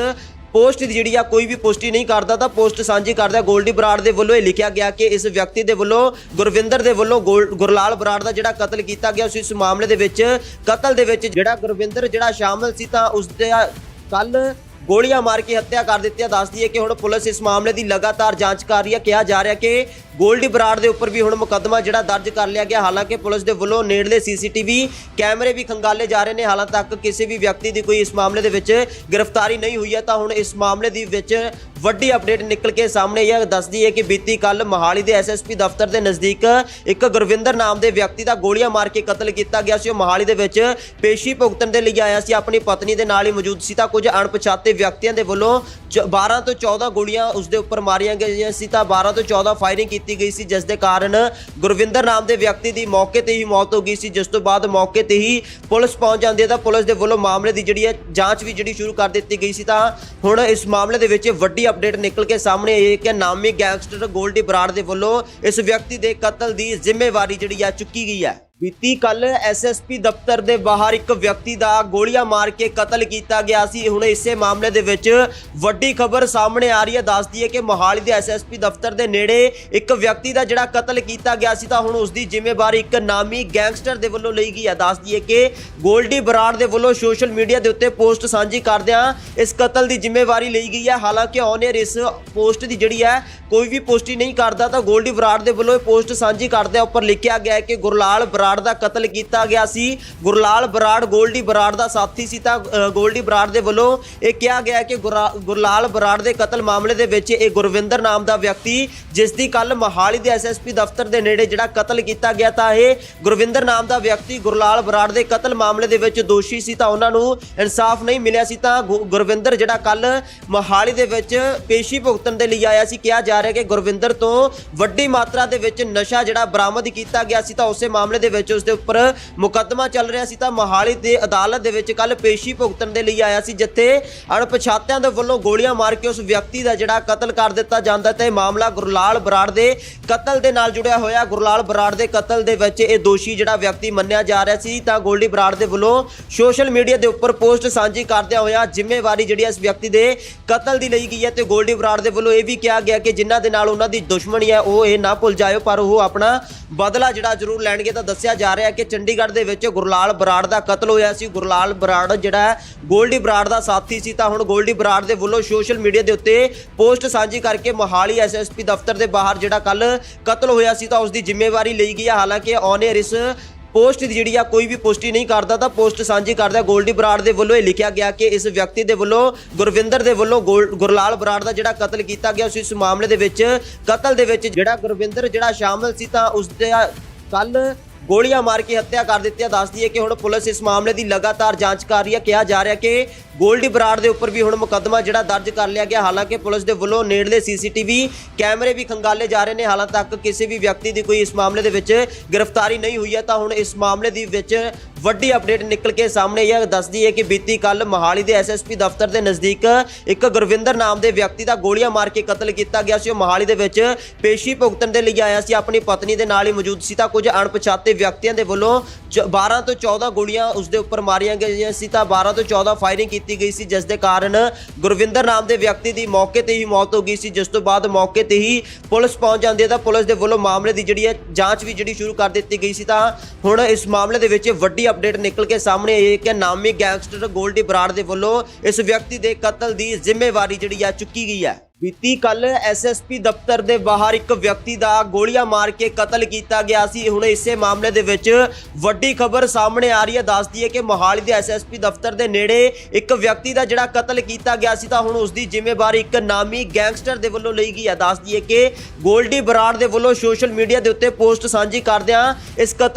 ਪੋਸਟ ਦੀ ਜਿਹੜੀ ਆ ਕੋਈ ਵੀ ਪੁਸ਼ਟੀ ਨਹੀਂ ਕਰਦਾ ਤਾਂ ਪੋਸਟ ਸਾਂਝੀ ਕਰਦਾ ਗੋਲਡੀ ਬਰਾੜ ਦੇ ਵੱਲੋਂ ਇਹ ਲਿਖਿਆ ਗਿਆ ਕਿ ਇਸ ਵਿਅਕਤੀ ਦੇ ਵੱਲੋਂ ਗੁਰਵਿੰਦਰ ਦੇ ਵੱਲੋਂ ਗੋਲ- ਗੁਰਲਾਲ ਬਰਾੜ ਦਾ ਜਿਹੜਾ ਕਤਲ ਕੀਤਾ ਗਿਆ ਉਸ ਇਸ ਮਾਮਲੇ ਦੇ ਵਿੱਚ ਕਤਲ ਦੇ ਵਿੱਚ ਜਿਹੜਾ ਗੁਰਵਿੰਦਰ ਜਿਹੜਾ ਸ਼ਾਮਲ ਸੀ ਤਾਂ ਉਸ ਦੇ ਕੱਲ ਗੋਲੀਆਂ ਮਾਰ ਕੇ ਹੱਤਿਆ ਕਰ ਦਿੱਤੀ ਦੱਸਦੀ ਹੈ ਕਿ ਹੁਣ ਪੁਲਿਸ ਇਸ ਮਾਮਲੇ ਦੀ ਲਗਾਤਾਰ ਜਾਂਚ ਕਰ ਰਹੀ ਹੈ। ਕਿਹਾ ਜਾ ਰਿਹਾ ਕਿ ਗੋਲਡੀ ਬਰਾੜ ਦੇ ਉੱਪਰ ਵੀ ਹੁਣ ਮੁਕੱਦਮਾ ਜਿਹੜਾ ਦਰਜ ਕਰ ਲਿਆ ਗਿਆ। ਹਾਲਾਂਕਿ ਪੁਲਿਸ ਦੇ ਵੱਲੋਂ ਨੇੜਲੇ ਸੀਸੀਟੀਵੀ ਕੈਮਰੇ ਵੀ ਖੰਗਾਲੇ ਜਾ ਰਹੇ ਨੇ। ਹਾਲਾਂ ਤੱਕ ਕਿਸੇ ਵੀ ਵਿਅਕਤੀ ਦੀ ਕੋਈ ਇਸ ਮਾਮਲੇ ਦੇ ਵਿੱਚ ਗ੍ਰਿਫਤਾਰੀ ਨਹੀਂ ਹੋਈ ਹੈ, ਤਾਂ ਹੁਣ ਇਸ ਮਾਮਲੇ ਦੀ ਵਿੱਚ ਵੱਡੀ ਅਪਡੇਟ ਨਿਕਲ ਕੇ ਸਾਹਮਣੇ ਇਹ ਦੱਸਦੀ ਹੈ ਕਿ ਬੀਤੀ ਕੱਲ ਮੋਹਾਲੀ ਦੇ ਐਸਐਸਪੀ ਦਫ਼ਤਰ ਦੇ ਨਜ਼ਦੀਕ ਇੱਕ ਗੁਰਵਿੰਦਰ ਨਾਮ ਦੇ ਵਿਅਕਤੀ ਦਾ ਗੋਲੀਆਂ ਮਾਰ ਕੇ ਕਤਲ ਕੀਤਾ ਗਿਆ ਸੀ। ਉਹ ਮੋਹਾਲੀ ਦੇ ਵਿੱਚ ਪੇਸ਼ੀ ਭੁਗਤਣ ਦੇ ਲਈ ਆਇਆ ਸੀ। ਆਪਣੀ ਪਤਨੀ ਦੇ ਨਾਲ ਹੀ ਮੌਜੂਦ ਸੀ ਤਾਂ ਕੁਝ ਅਣਪਛਾਤੇ ਵਿਅਕਤੀਆਂ ਦੇ ਵੱਲੋਂ 12 ਤੋਂ 14 ਗੋਲੀਆਂ ਉਸ ਦੇ ਉੱਪਰ ਮਾਰੀਆਂ ਗਈਆਂ ਸੀ, ਤਾਂ 12 ਤੋਂ 14 ਫਾਇਰਿੰਗ ਕੀਤੀ ਗਈ ਸੀ, ਜਿਸ ਦੇ ਕਾਰਨ ਗੁਰਵਿੰਦਰ ਨਾਮ ਦੇ ਵਿਅਕਤੀ ਦੀ ਮੌਕੇ ਤੇ ਹੀ ਮੌਤ ਹੋ ਗਈ ਸੀ, ਜਿਸ ਤੋਂ ਬਾਅਦ ਮੌਕੇ ਤੇ ਹੀ ਪੁਲਿਸ ਪਹੁੰਚ ਜਾਂਦੀ ਹੈ, ਤਾਂ ਪੁਲਿਸ ਦੇ ਵੱਲੋਂ ਮਾਮਲੇ ਦੀ ਜਿਹੜੀ ਹੈ ਜਾਂਚ ਵੀ ਜਿਹੜੀ ਸ਼ੁਰੂ ਕਰ ਦਿੱਤੀ ਗਈ ਸੀ, ਤਾਂ ਹੁਣ ਇਸ ਮਾਮਲੇ ਦੇ ਵਿੱਚ ਵੱਡੀ ਅਪਡੇਟ ਨਿਕਲ ਕੇ ਸਾਹਮਣੇ ਆਈ ਹੈ ਕਿ ਨਾਮੀ ਗੈਂਗਸਟਰ ਗੋਲਡੀ ਬਰਾੜ ਦੇ ਵੱਲੋਂ ਇਸ ਵਿਅਕਤੀ ਦੇ ਕਤਲ ਦੀ ਜ਼ਿੰਮੇਵਾਰੀ ਜਿਹੜੀ ਆ ਚੁੱਕੀ ਗਈ ਹੈ। ਬੀਤੀ ਕੱਲ ਐਸਐਸਪੀ ਦਫ਼ਤਰ ਦੇ ਬਾਹਰ ਇੱਕ ਵਿਅਕਤੀ ਦਾ ਗੋਲੀਆਂ ਮਾਰ ਕੇ ਕਤਲ ਕੀਤਾ ਗਿਆ ਸੀ। ਹੁਣ ਇਸੇ ਮਾਮਲੇ ਦੇ ਵਿੱਚ ਵੱਡੀ ਖਬਰ ਸਾਹਮਣੇ ਆ ਰਹੀ ਹੈ। ਦੱਸਦੀ ਹੈ ਕਿ ਮੋਹਾਲੀ ਦੇ ਐਸਐਸਪੀ ਦਫ਼ਤਰ ਦੇ ਨੇੜੇ ਇੱਕ ਵਿਅਕਤੀ ਦਾ ਜਿਹੜਾ ਕਤਲ ਕੀਤਾ ਗਿਆ ਸੀ ਤਾਂ ਹੁਣ ਉਸ ਦੀ ਜ਼ਿੰਮੇਵਾਰੀ ਇੱਕ ਨਾਮੀ ਗੈਂਗਸਟਰ ਦੇ ਵੱਲੋਂ ਲਈ ਗਈ ਹੈ। ਦੱਸਦੀ ਹੈ ਕਿ ਗੋਲਡੀ ਬਰਾੜ ਦੇ ਵੱਲੋਂ ਸੋਸ਼ਲ ਮੀਡੀਆ ਦੇ ਉੱਤੇ ਪੋਸਟ ਸਾਂਝੀ ਕਰਦਿਆਂ ਇਸ ਕਤਲ ਦੀ ਜ਼ਿੰਮੇਵਾਰੀ ਲਈ ਗਈ ਹੈ। ਹਾਲਾਂਕਿ ਔਨਰ ਇਸ ਪੋਸਟ ਦੀ ਜਿਹੜੀ ਹੈ ਕੋਈ ਵੀ ਪੁਸ਼ਟੀ ਨਹੀਂ ਕਰਦਾ ਤਾਂ ਗੋਲਡੀ ਬਰਾੜ ਦੇ ਵੱਲੋਂ ਇਹ ਪੋਸਟ ਸਾਂਝੀ ਕਰਦਿਆਂ ਉੱਪਰ ਲਿਖਿਆ ਗਿਆ ਹੈ ਕਿ ਗੁਰਲਾਲ ਬਰਾੜ ਦਾ ਕਤਲ ਕੀਤਾ ਗਿਆ ਸੀ। ਗੁਰਲਾਲ ਬਰਾੜ ਗੋਲਡੀ ਬਰਾੜ ਦਾ ਸਾਥੀ ਸੀ ਤਾਂ ਗੋਲਡੀ ਬਰਾੜ ਦੇ ਵੱਲੋਂ ਇਹ ਕਿਹਾ ਗਿਆ ਹੈ ਕਿ ਗੁਰਾ- ਗੁਰਲਾਲ ਬਰਾੜ ਦੇ ਕਤਲ ਮਾਮਲੇ ਦੇ ਵਿੱਚ ਇਹ ਗੁਰਵਿੰਦਰ ਨਾਮ ਦਾ ਵਿਅਕਤੀ, ਜਿਸ ਦੀ ਕੱਲ ਮਹਾਲੀ ਦੇ ਐਸਐਸਪੀ ਦਫ਼ਤਰ ਦੇ ਨੇੜੇ ਜਿਹੜਾ ਕਤਲ ਕੀਤਾ ਗਿਆ ਤਾਂ ਇਹ ਗੁਰਵਿੰਦਰ ਨਾਮ ਦਾ ਵਿਅਕਤੀ, ਗੁਰਲਾਲ ਬਰਾੜ ਦੇ ਕਤਲ ਮਾਮਲੇ ਦੇ ਵਿੱਚ ਦੋਸ਼ੀ ਸੀ ਤਾਂ ਉਹਨਾਂ ਨੂੰ ਇਨਸਾਫ ਨਹੀਂ ਮਿਲਿਆ ਸੀ ਤਾਂ ਗੁ- ਗੁਰਵਿੰਦਰ ਜਿਹੜਾ ਕੱਲ ਮਹਾਲੀ ਦੇ ਵਿੱਚ ਪੇਸ਼ੀ ਭੁਗਤਣ ਦੇ ਲਈ ਆਇਆ ਸੀ, ਕਿਹਾ ਜਾ ਰਿਹਾ ਕਿ ਗੁਰਵਿੰਦਰ ਤੋਂ ਵੱਡੀ ਮਾਤਰਾ ਦੇ ਵਿੱਚ ਨਸ਼ਾ ਜਿਹੜਾ ਬਰਾਮਦ ਕੀਤਾ ਗਿਆ ਸੀ ਤਾਂ ਉਸੇ ਮਾਮਲੇ ਦੇ ਵਿੱਚ ਉਸ ਦੇ ਉੱਪਰ ਮੁਕੱਦਮਾ ਚੱਲ ਰਿਹਾ ਸੀ ਤਾਂ ਮਹਾਲੀ ਦੇ ਅਦਾਲਤ ਦੇ ਵਿੱਚ ਕੱਲ ਪੇਸ਼ੀ ਭੁਗਤਣ ਦੇ ਲਈ ਆਇਆ ਸੀ, ਜਿੱਥੇ ਅਣਪਛਾਤਿਆਂ ਦੇ ਵੱਲੋਂ ਗੋਲੀਆਂ ਮਾਰ ਕੇ ਉਸ ਵਿਅਕਤੀ ਦਾ ਜਿਹੜਾ ਕਤਲ ਕਰ ਦਿੱਤਾ ਜਾਂਦਾ ਤੇ ਮਾਮਲਾ ਗੁਰਲਾਲ ਬਰਾੜ ਦੇ ਕਤਲ ਦੇ ਨਾਲ ਜੁੜਿਆ ਹੋਇਆ। ਗੁਰਲਾਲ ਬਰਾੜ ਦੇ ਕਤਲ ਦੇ ਵਿੱਚ ਇਹ ਦੋਸ਼ੀ ਜਿਹੜਾ ਵਿਅਕਤੀ ਮੰਨਿਆ ਜਾ ਰਿਹਾ ਸੀ ਤਾਂ ਗੋਲਡੀ ਬਰਾੜ ਦੇ ਵੱਲੋਂ ਸੋਸ਼ਲ ਮੀਡੀਆ ਦੇ ਉੱਪਰ ਪੋਸਟ ਸਾਂਝੀ ਕਰਦਿਆਂ ਹੋਇਆ ਜ਼ਿੰਮੇਵਾਰੀ ਜਿਹੜੀ ਇਸ ਵਿਅਕਤੀ ਦੇ ਕਤਲ ਦੀ ਲਈ ਗਈ ਹੈ ਤੇ ਗੋਲਡੀ ਬਰਾੜ ਦੇ ਵੱਲੋਂ ਇਹ ਵੀ ਕਿਹਾ ਗਿਆ ਕਿ ਜਿਨ੍ਹਾਂ ਦੇ ਨਾਲ ਉਹਨਾਂ ਦੀ ਦੁਸ਼ਮਣੀ ਹੈ, ਉਹ ਇਹ ਨਾ ਭੁੱਲ ਜਾਇਓ, ਪਰ ਉਹ ਆਪਣਾ ਬਦਲਾ ਜਿਹੜਾ ਜ਼ਰੂਰ ਲੈਣਗੇ ਤਾਂ ਦੱਸਿਆ ਜਾ ਰਿਹਾ ਕਿ ਚੰਡੀਗੜ੍ਹ ਦੇ ਵਿੱਚ ਗੁਰਲਾਲ ਬਰਾੜ ਦਾ ਕਤਲ ਹੋਇਆ ਸੀ। ਗੁਰਲਾਲ ਬਰਾੜ ਜਿਹੜਾ ਗੋਲਡੀ ਬਰਾੜ ਦਾ ਸਾਥੀ ਸੀ ਤਾਂ ਹੁਣ ਗੋਲਡੀ ਬਰਾੜ ਦੇ ਵੱਲੋਂ ਸੋਸ਼ਲ ਮੀਡੀਆ ਦੇ ਉੱਤੇ ਪੋਸਟ ਸਾਂਝੀ ਕਰਕੇ ਮੋਹਾਲੀ ਐਸਐਸਪੀ ਦਫ਼ਤਰ ਦੇ ਬਾਹਰ ਜਿਹੜਾ ਕੱਲ ਕਤਲ ਹੋਇਆ ਸੀ ਤਾਂ ਉਸ ਦੀ ਜ਼ਿੰਮੇਵਾਰੀ ਲਈ ਗਈ ਹੈ। ਹਾਲਾਂਕਿ ਔਨਰ ਇਸ ਪੋਸਟ ਦੀ ਜਿਹੜੀ ਆ, ਕੋਈ ਵੀ ਪੁਸ਼ਟੀ ਨਹੀਂ ਕਰਦਾ, ਤਾਂ ਪੋਸਟ ਸਾਂਝੀ ਕਰਦਾ ਗੋਲਡੀ ਬਰਾੜ ਦੇ ਵੱਲੋਂ ਇਹ ਲਿਖਿਆ ਗਿਆ ਕਿ ਇਸ ਵਿਅਕਤੀ ਦੇ ਵੱਲੋਂ, ਗੁਰਵਿੰਦਰ ਦੇ ਵੱਲੋਂ ਗੋਲ- ਗੁਰਲਾਲ ਬਰਾੜ ਦਾ ਜਿਹੜਾ ਕਤਲ ਕੀਤਾ ਗਿਆ, ਉਸ ਇਸ ਮਾਮਲੇ ਦੇ ਵਿੱਚ ਕਤਲ ਦੇ ਵਿੱਚ ਜਿਹੜਾ ਗੁਰਵਿੰਦਰ ਜਿਹੜਾ ਸ਼ਾਮਲ ਸੀ, ਤਾਂ ਉਸ ਦੇ ਕੱਲ ਗੋਲੀਆਂ ਮਾਰ ਕੇ ਹੱਤਿਆ ਕਰ ਦਿੱਤੀ ਹੈ ਦੱਸਦੀ ਹੈ ਕਿ ਹੁਣ ਪੁਲਿਸ ਇਸ ਮਾਮਲੇ ਦੀ ਲਗਾਤਾਰ ਜਾਂਚ ਕਰ ਰਹੀ ਹੈ। ਕਿਹਾ ਜਾ ਰਿਹਾ ਕਿ ਗੋਲਡੀ ਬਰਾੜ ਦੇ ਉੱਪਰ ਵੀ ਹੁਣ ਮੁਕੱਦਮਾ ਜਿਹੜਾ ਦਰਜ ਕਰ ਲਿਆ ਗਿਆ। ਹਾਲਾਂਕਿ ਪੁਲਿਸ ਦੇ ਵੱਲੋਂ ਨੇੜਲੇ ਸੀਸੀਟੀਵੀ ਕੈਮਰੇ ਵੀ ਖੰਗਾਲੇ ਜਾ ਰਹੇ ਨੇ। ਹਾਲਾਂ ਤੱਕ ਕਿਸੇ ਵੀ ਵਿਅਕਤੀ ਦੀ ਕੋਈ ਇਸ ਮਾਮਲੇ ਦੇ ਵਿੱਚ ਗ੍ਰਿਫਤਾਰੀ ਨਹੀਂ ਹੋਈ ਹੈ, ਤਾਂ ਹੁਣ ਇਸ ਮਾਮਲੇ ਦੀ ਵਿੱਚ ਵੱਡੀ ਅਪਡੇਟ ਨਿਕਲ ਕੇ ਸਾਹਮਣੇ ਆਈ ਹੈ। ਦੱਸਦੀ ਹੈ ਕਿ ਬੀਤੀ ਕੱਲ ਮਹਾਲੀ ਦੇ ਐਸਐਸਪੀ ਦਫ਼ਤਰ ਦੇ ਨਜ਼ਦੀਕ ਇੱਕ ਗੁਰਵਿੰਦਰ ਨਾਮ ਦੇ ਵਿਅਕਤੀ ਦਾ ਗੋਲੀਆਂ ਮਾਰ ਕੇ ਕਤਲ ਕੀਤਾ ਗਿਆ ਸੀ। ਉਹ ਮਹਾਲੀ ਦੇ ਵਿੱਚ ਪੇਸ਼ੀ ਭੁਗਤਣ ਦੇ ਲਈ ਆਇਆ ਸੀ। ਆਪਣੀ ਪਤਨੀ ਦੇ ਨਾਲ ਹੀ ਮੌਜੂਦ ਸੀ ਤਾਂ ਕੁਝ ਅਣਪਛਾਤੇ ਵਿਅਕਤੀਆਂ ਦੇ ਵੱਲੋਂ 12 ਤੋਂ 14 ਗੋਲੀਆਂ ਉਸ ਦੇ ਉੱਪਰ ਮਾਰੀਆਂ ਗਈਆਂ ਸੀ, ਤਾਂ 12 ਤੋਂ 14 ਫਾਇਰਿੰਗ ਕੀਤੀ ਗਈ ਸੀ, ਜਿਸ ਦੇ ਕਾਰਨ ਗੁਰਵਿੰਦਰ ਨਾਮ ਦੇ ਵਿਅਕਤੀ ਦੀ ਮੌਕੇ ਤੇ ਹੀ ਮੌਤ ਹੋ ਗਈ ਸੀ, ਜਿਸ ਤੋਂ ਬਾਅਦ ਮੌਕੇ ਤੇ ਹੀ ਪੁਲਿਸ ਪਹੁੰਚ ਜਾਂਦੀ ਹੈ, ਤਾਂ ਪੁਲਿਸ ਦੇ ਵੱਲੋਂ ਮਾਮਲੇ ਦੀ ਜਿਹੜੀ ਹੈ ਜਾਂਚ ਵੀ ਜਿਹੜੀ ਸ਼ੁਰੂ ਕਰ ਦਿੱਤੀ ਗਈ ਸੀ, ਤਾਂ ਹੁਣ ਇਸ ਮਾਮਲੇ ਦੇ ਵਿੱਚ ਵੱਡੀ ਅਪਡੇਟ ਨਿਕਲ ਕੇ ਸਾਹਮਣੇ ਆਈ ਹੈ ਕਿ ਨਾਮੀ ਗੈਂਗਸਟਰ ਗੋਲਡੀ ਬਰਾੜ ਦੇ ਵੱਲੋਂ ਇਸ ਵਿਅਕਤੀ ਦੇ ਕਤਲ ਦੀ ਜ਼ਿੰਮੇਵਾਰੀ ਜਿਹੜੀ ਆ ਚੁੱਕੀ ਗਈ ਹੈ। ਬੀਤੀ ਕੱਲ ਐਸਐਸਪੀ ਦਫ਼ਤਰ ਦੇ ਬਾਹਰ ਇੱਕ ਵਿਅਕਤੀ ਦਾ ਗੋਲੀਆਂ ਮਾਰ ਕੇ ਕਤਲ ਕੀਤਾ ਗਿਆ ਸੀ। ਹੁਣ ਇਸੇ ਮਾਮਲੇ ਦੇ ਵਿੱਚ ਵੱਡੀ ਖਬਰ ਸਾਹਮਣੇ ਆ ਰਹੀ ਹੈ। ਦੱਸਦੀ ਹੈ ਕਿ ਮੋਹਾਲੀ ਦੇ ਐਸਐਸਪੀ ਦਫ਼ਤਰ ਦੇ ਨੇੜੇ ਇੱਕ ਵਿਅਕਤੀ ਦਾ ਜਿਹੜਾ ਕਤਲ ਕੀਤਾ ਗਿਆ ਸੀ ਤਾਂ ਹੁਣ ਉਸ ਦੀ ਜ਼ਿੰਮੇਵਾਰੀ ਇੱਕ ਨਾਮੀ ਗੈਂਗਸਟਰ ਦੇ ਵੱਲੋਂ ਲਈ ਗਈ ਹੈ। ਦੱਸਦੀ ਹੈ ਕਿ ਗੋਲਡੀ ਬਰਾੜ ਦੇ ਵੱਲੋਂ ਸੋਸ਼ਲ ਮੀਡੀਆ ਦੇ ਉੱਤੇ ਪੋਸਟ ਸਾਂਝੀ ਕਰਦਿਆਂ ਇਸ ਕਤਲ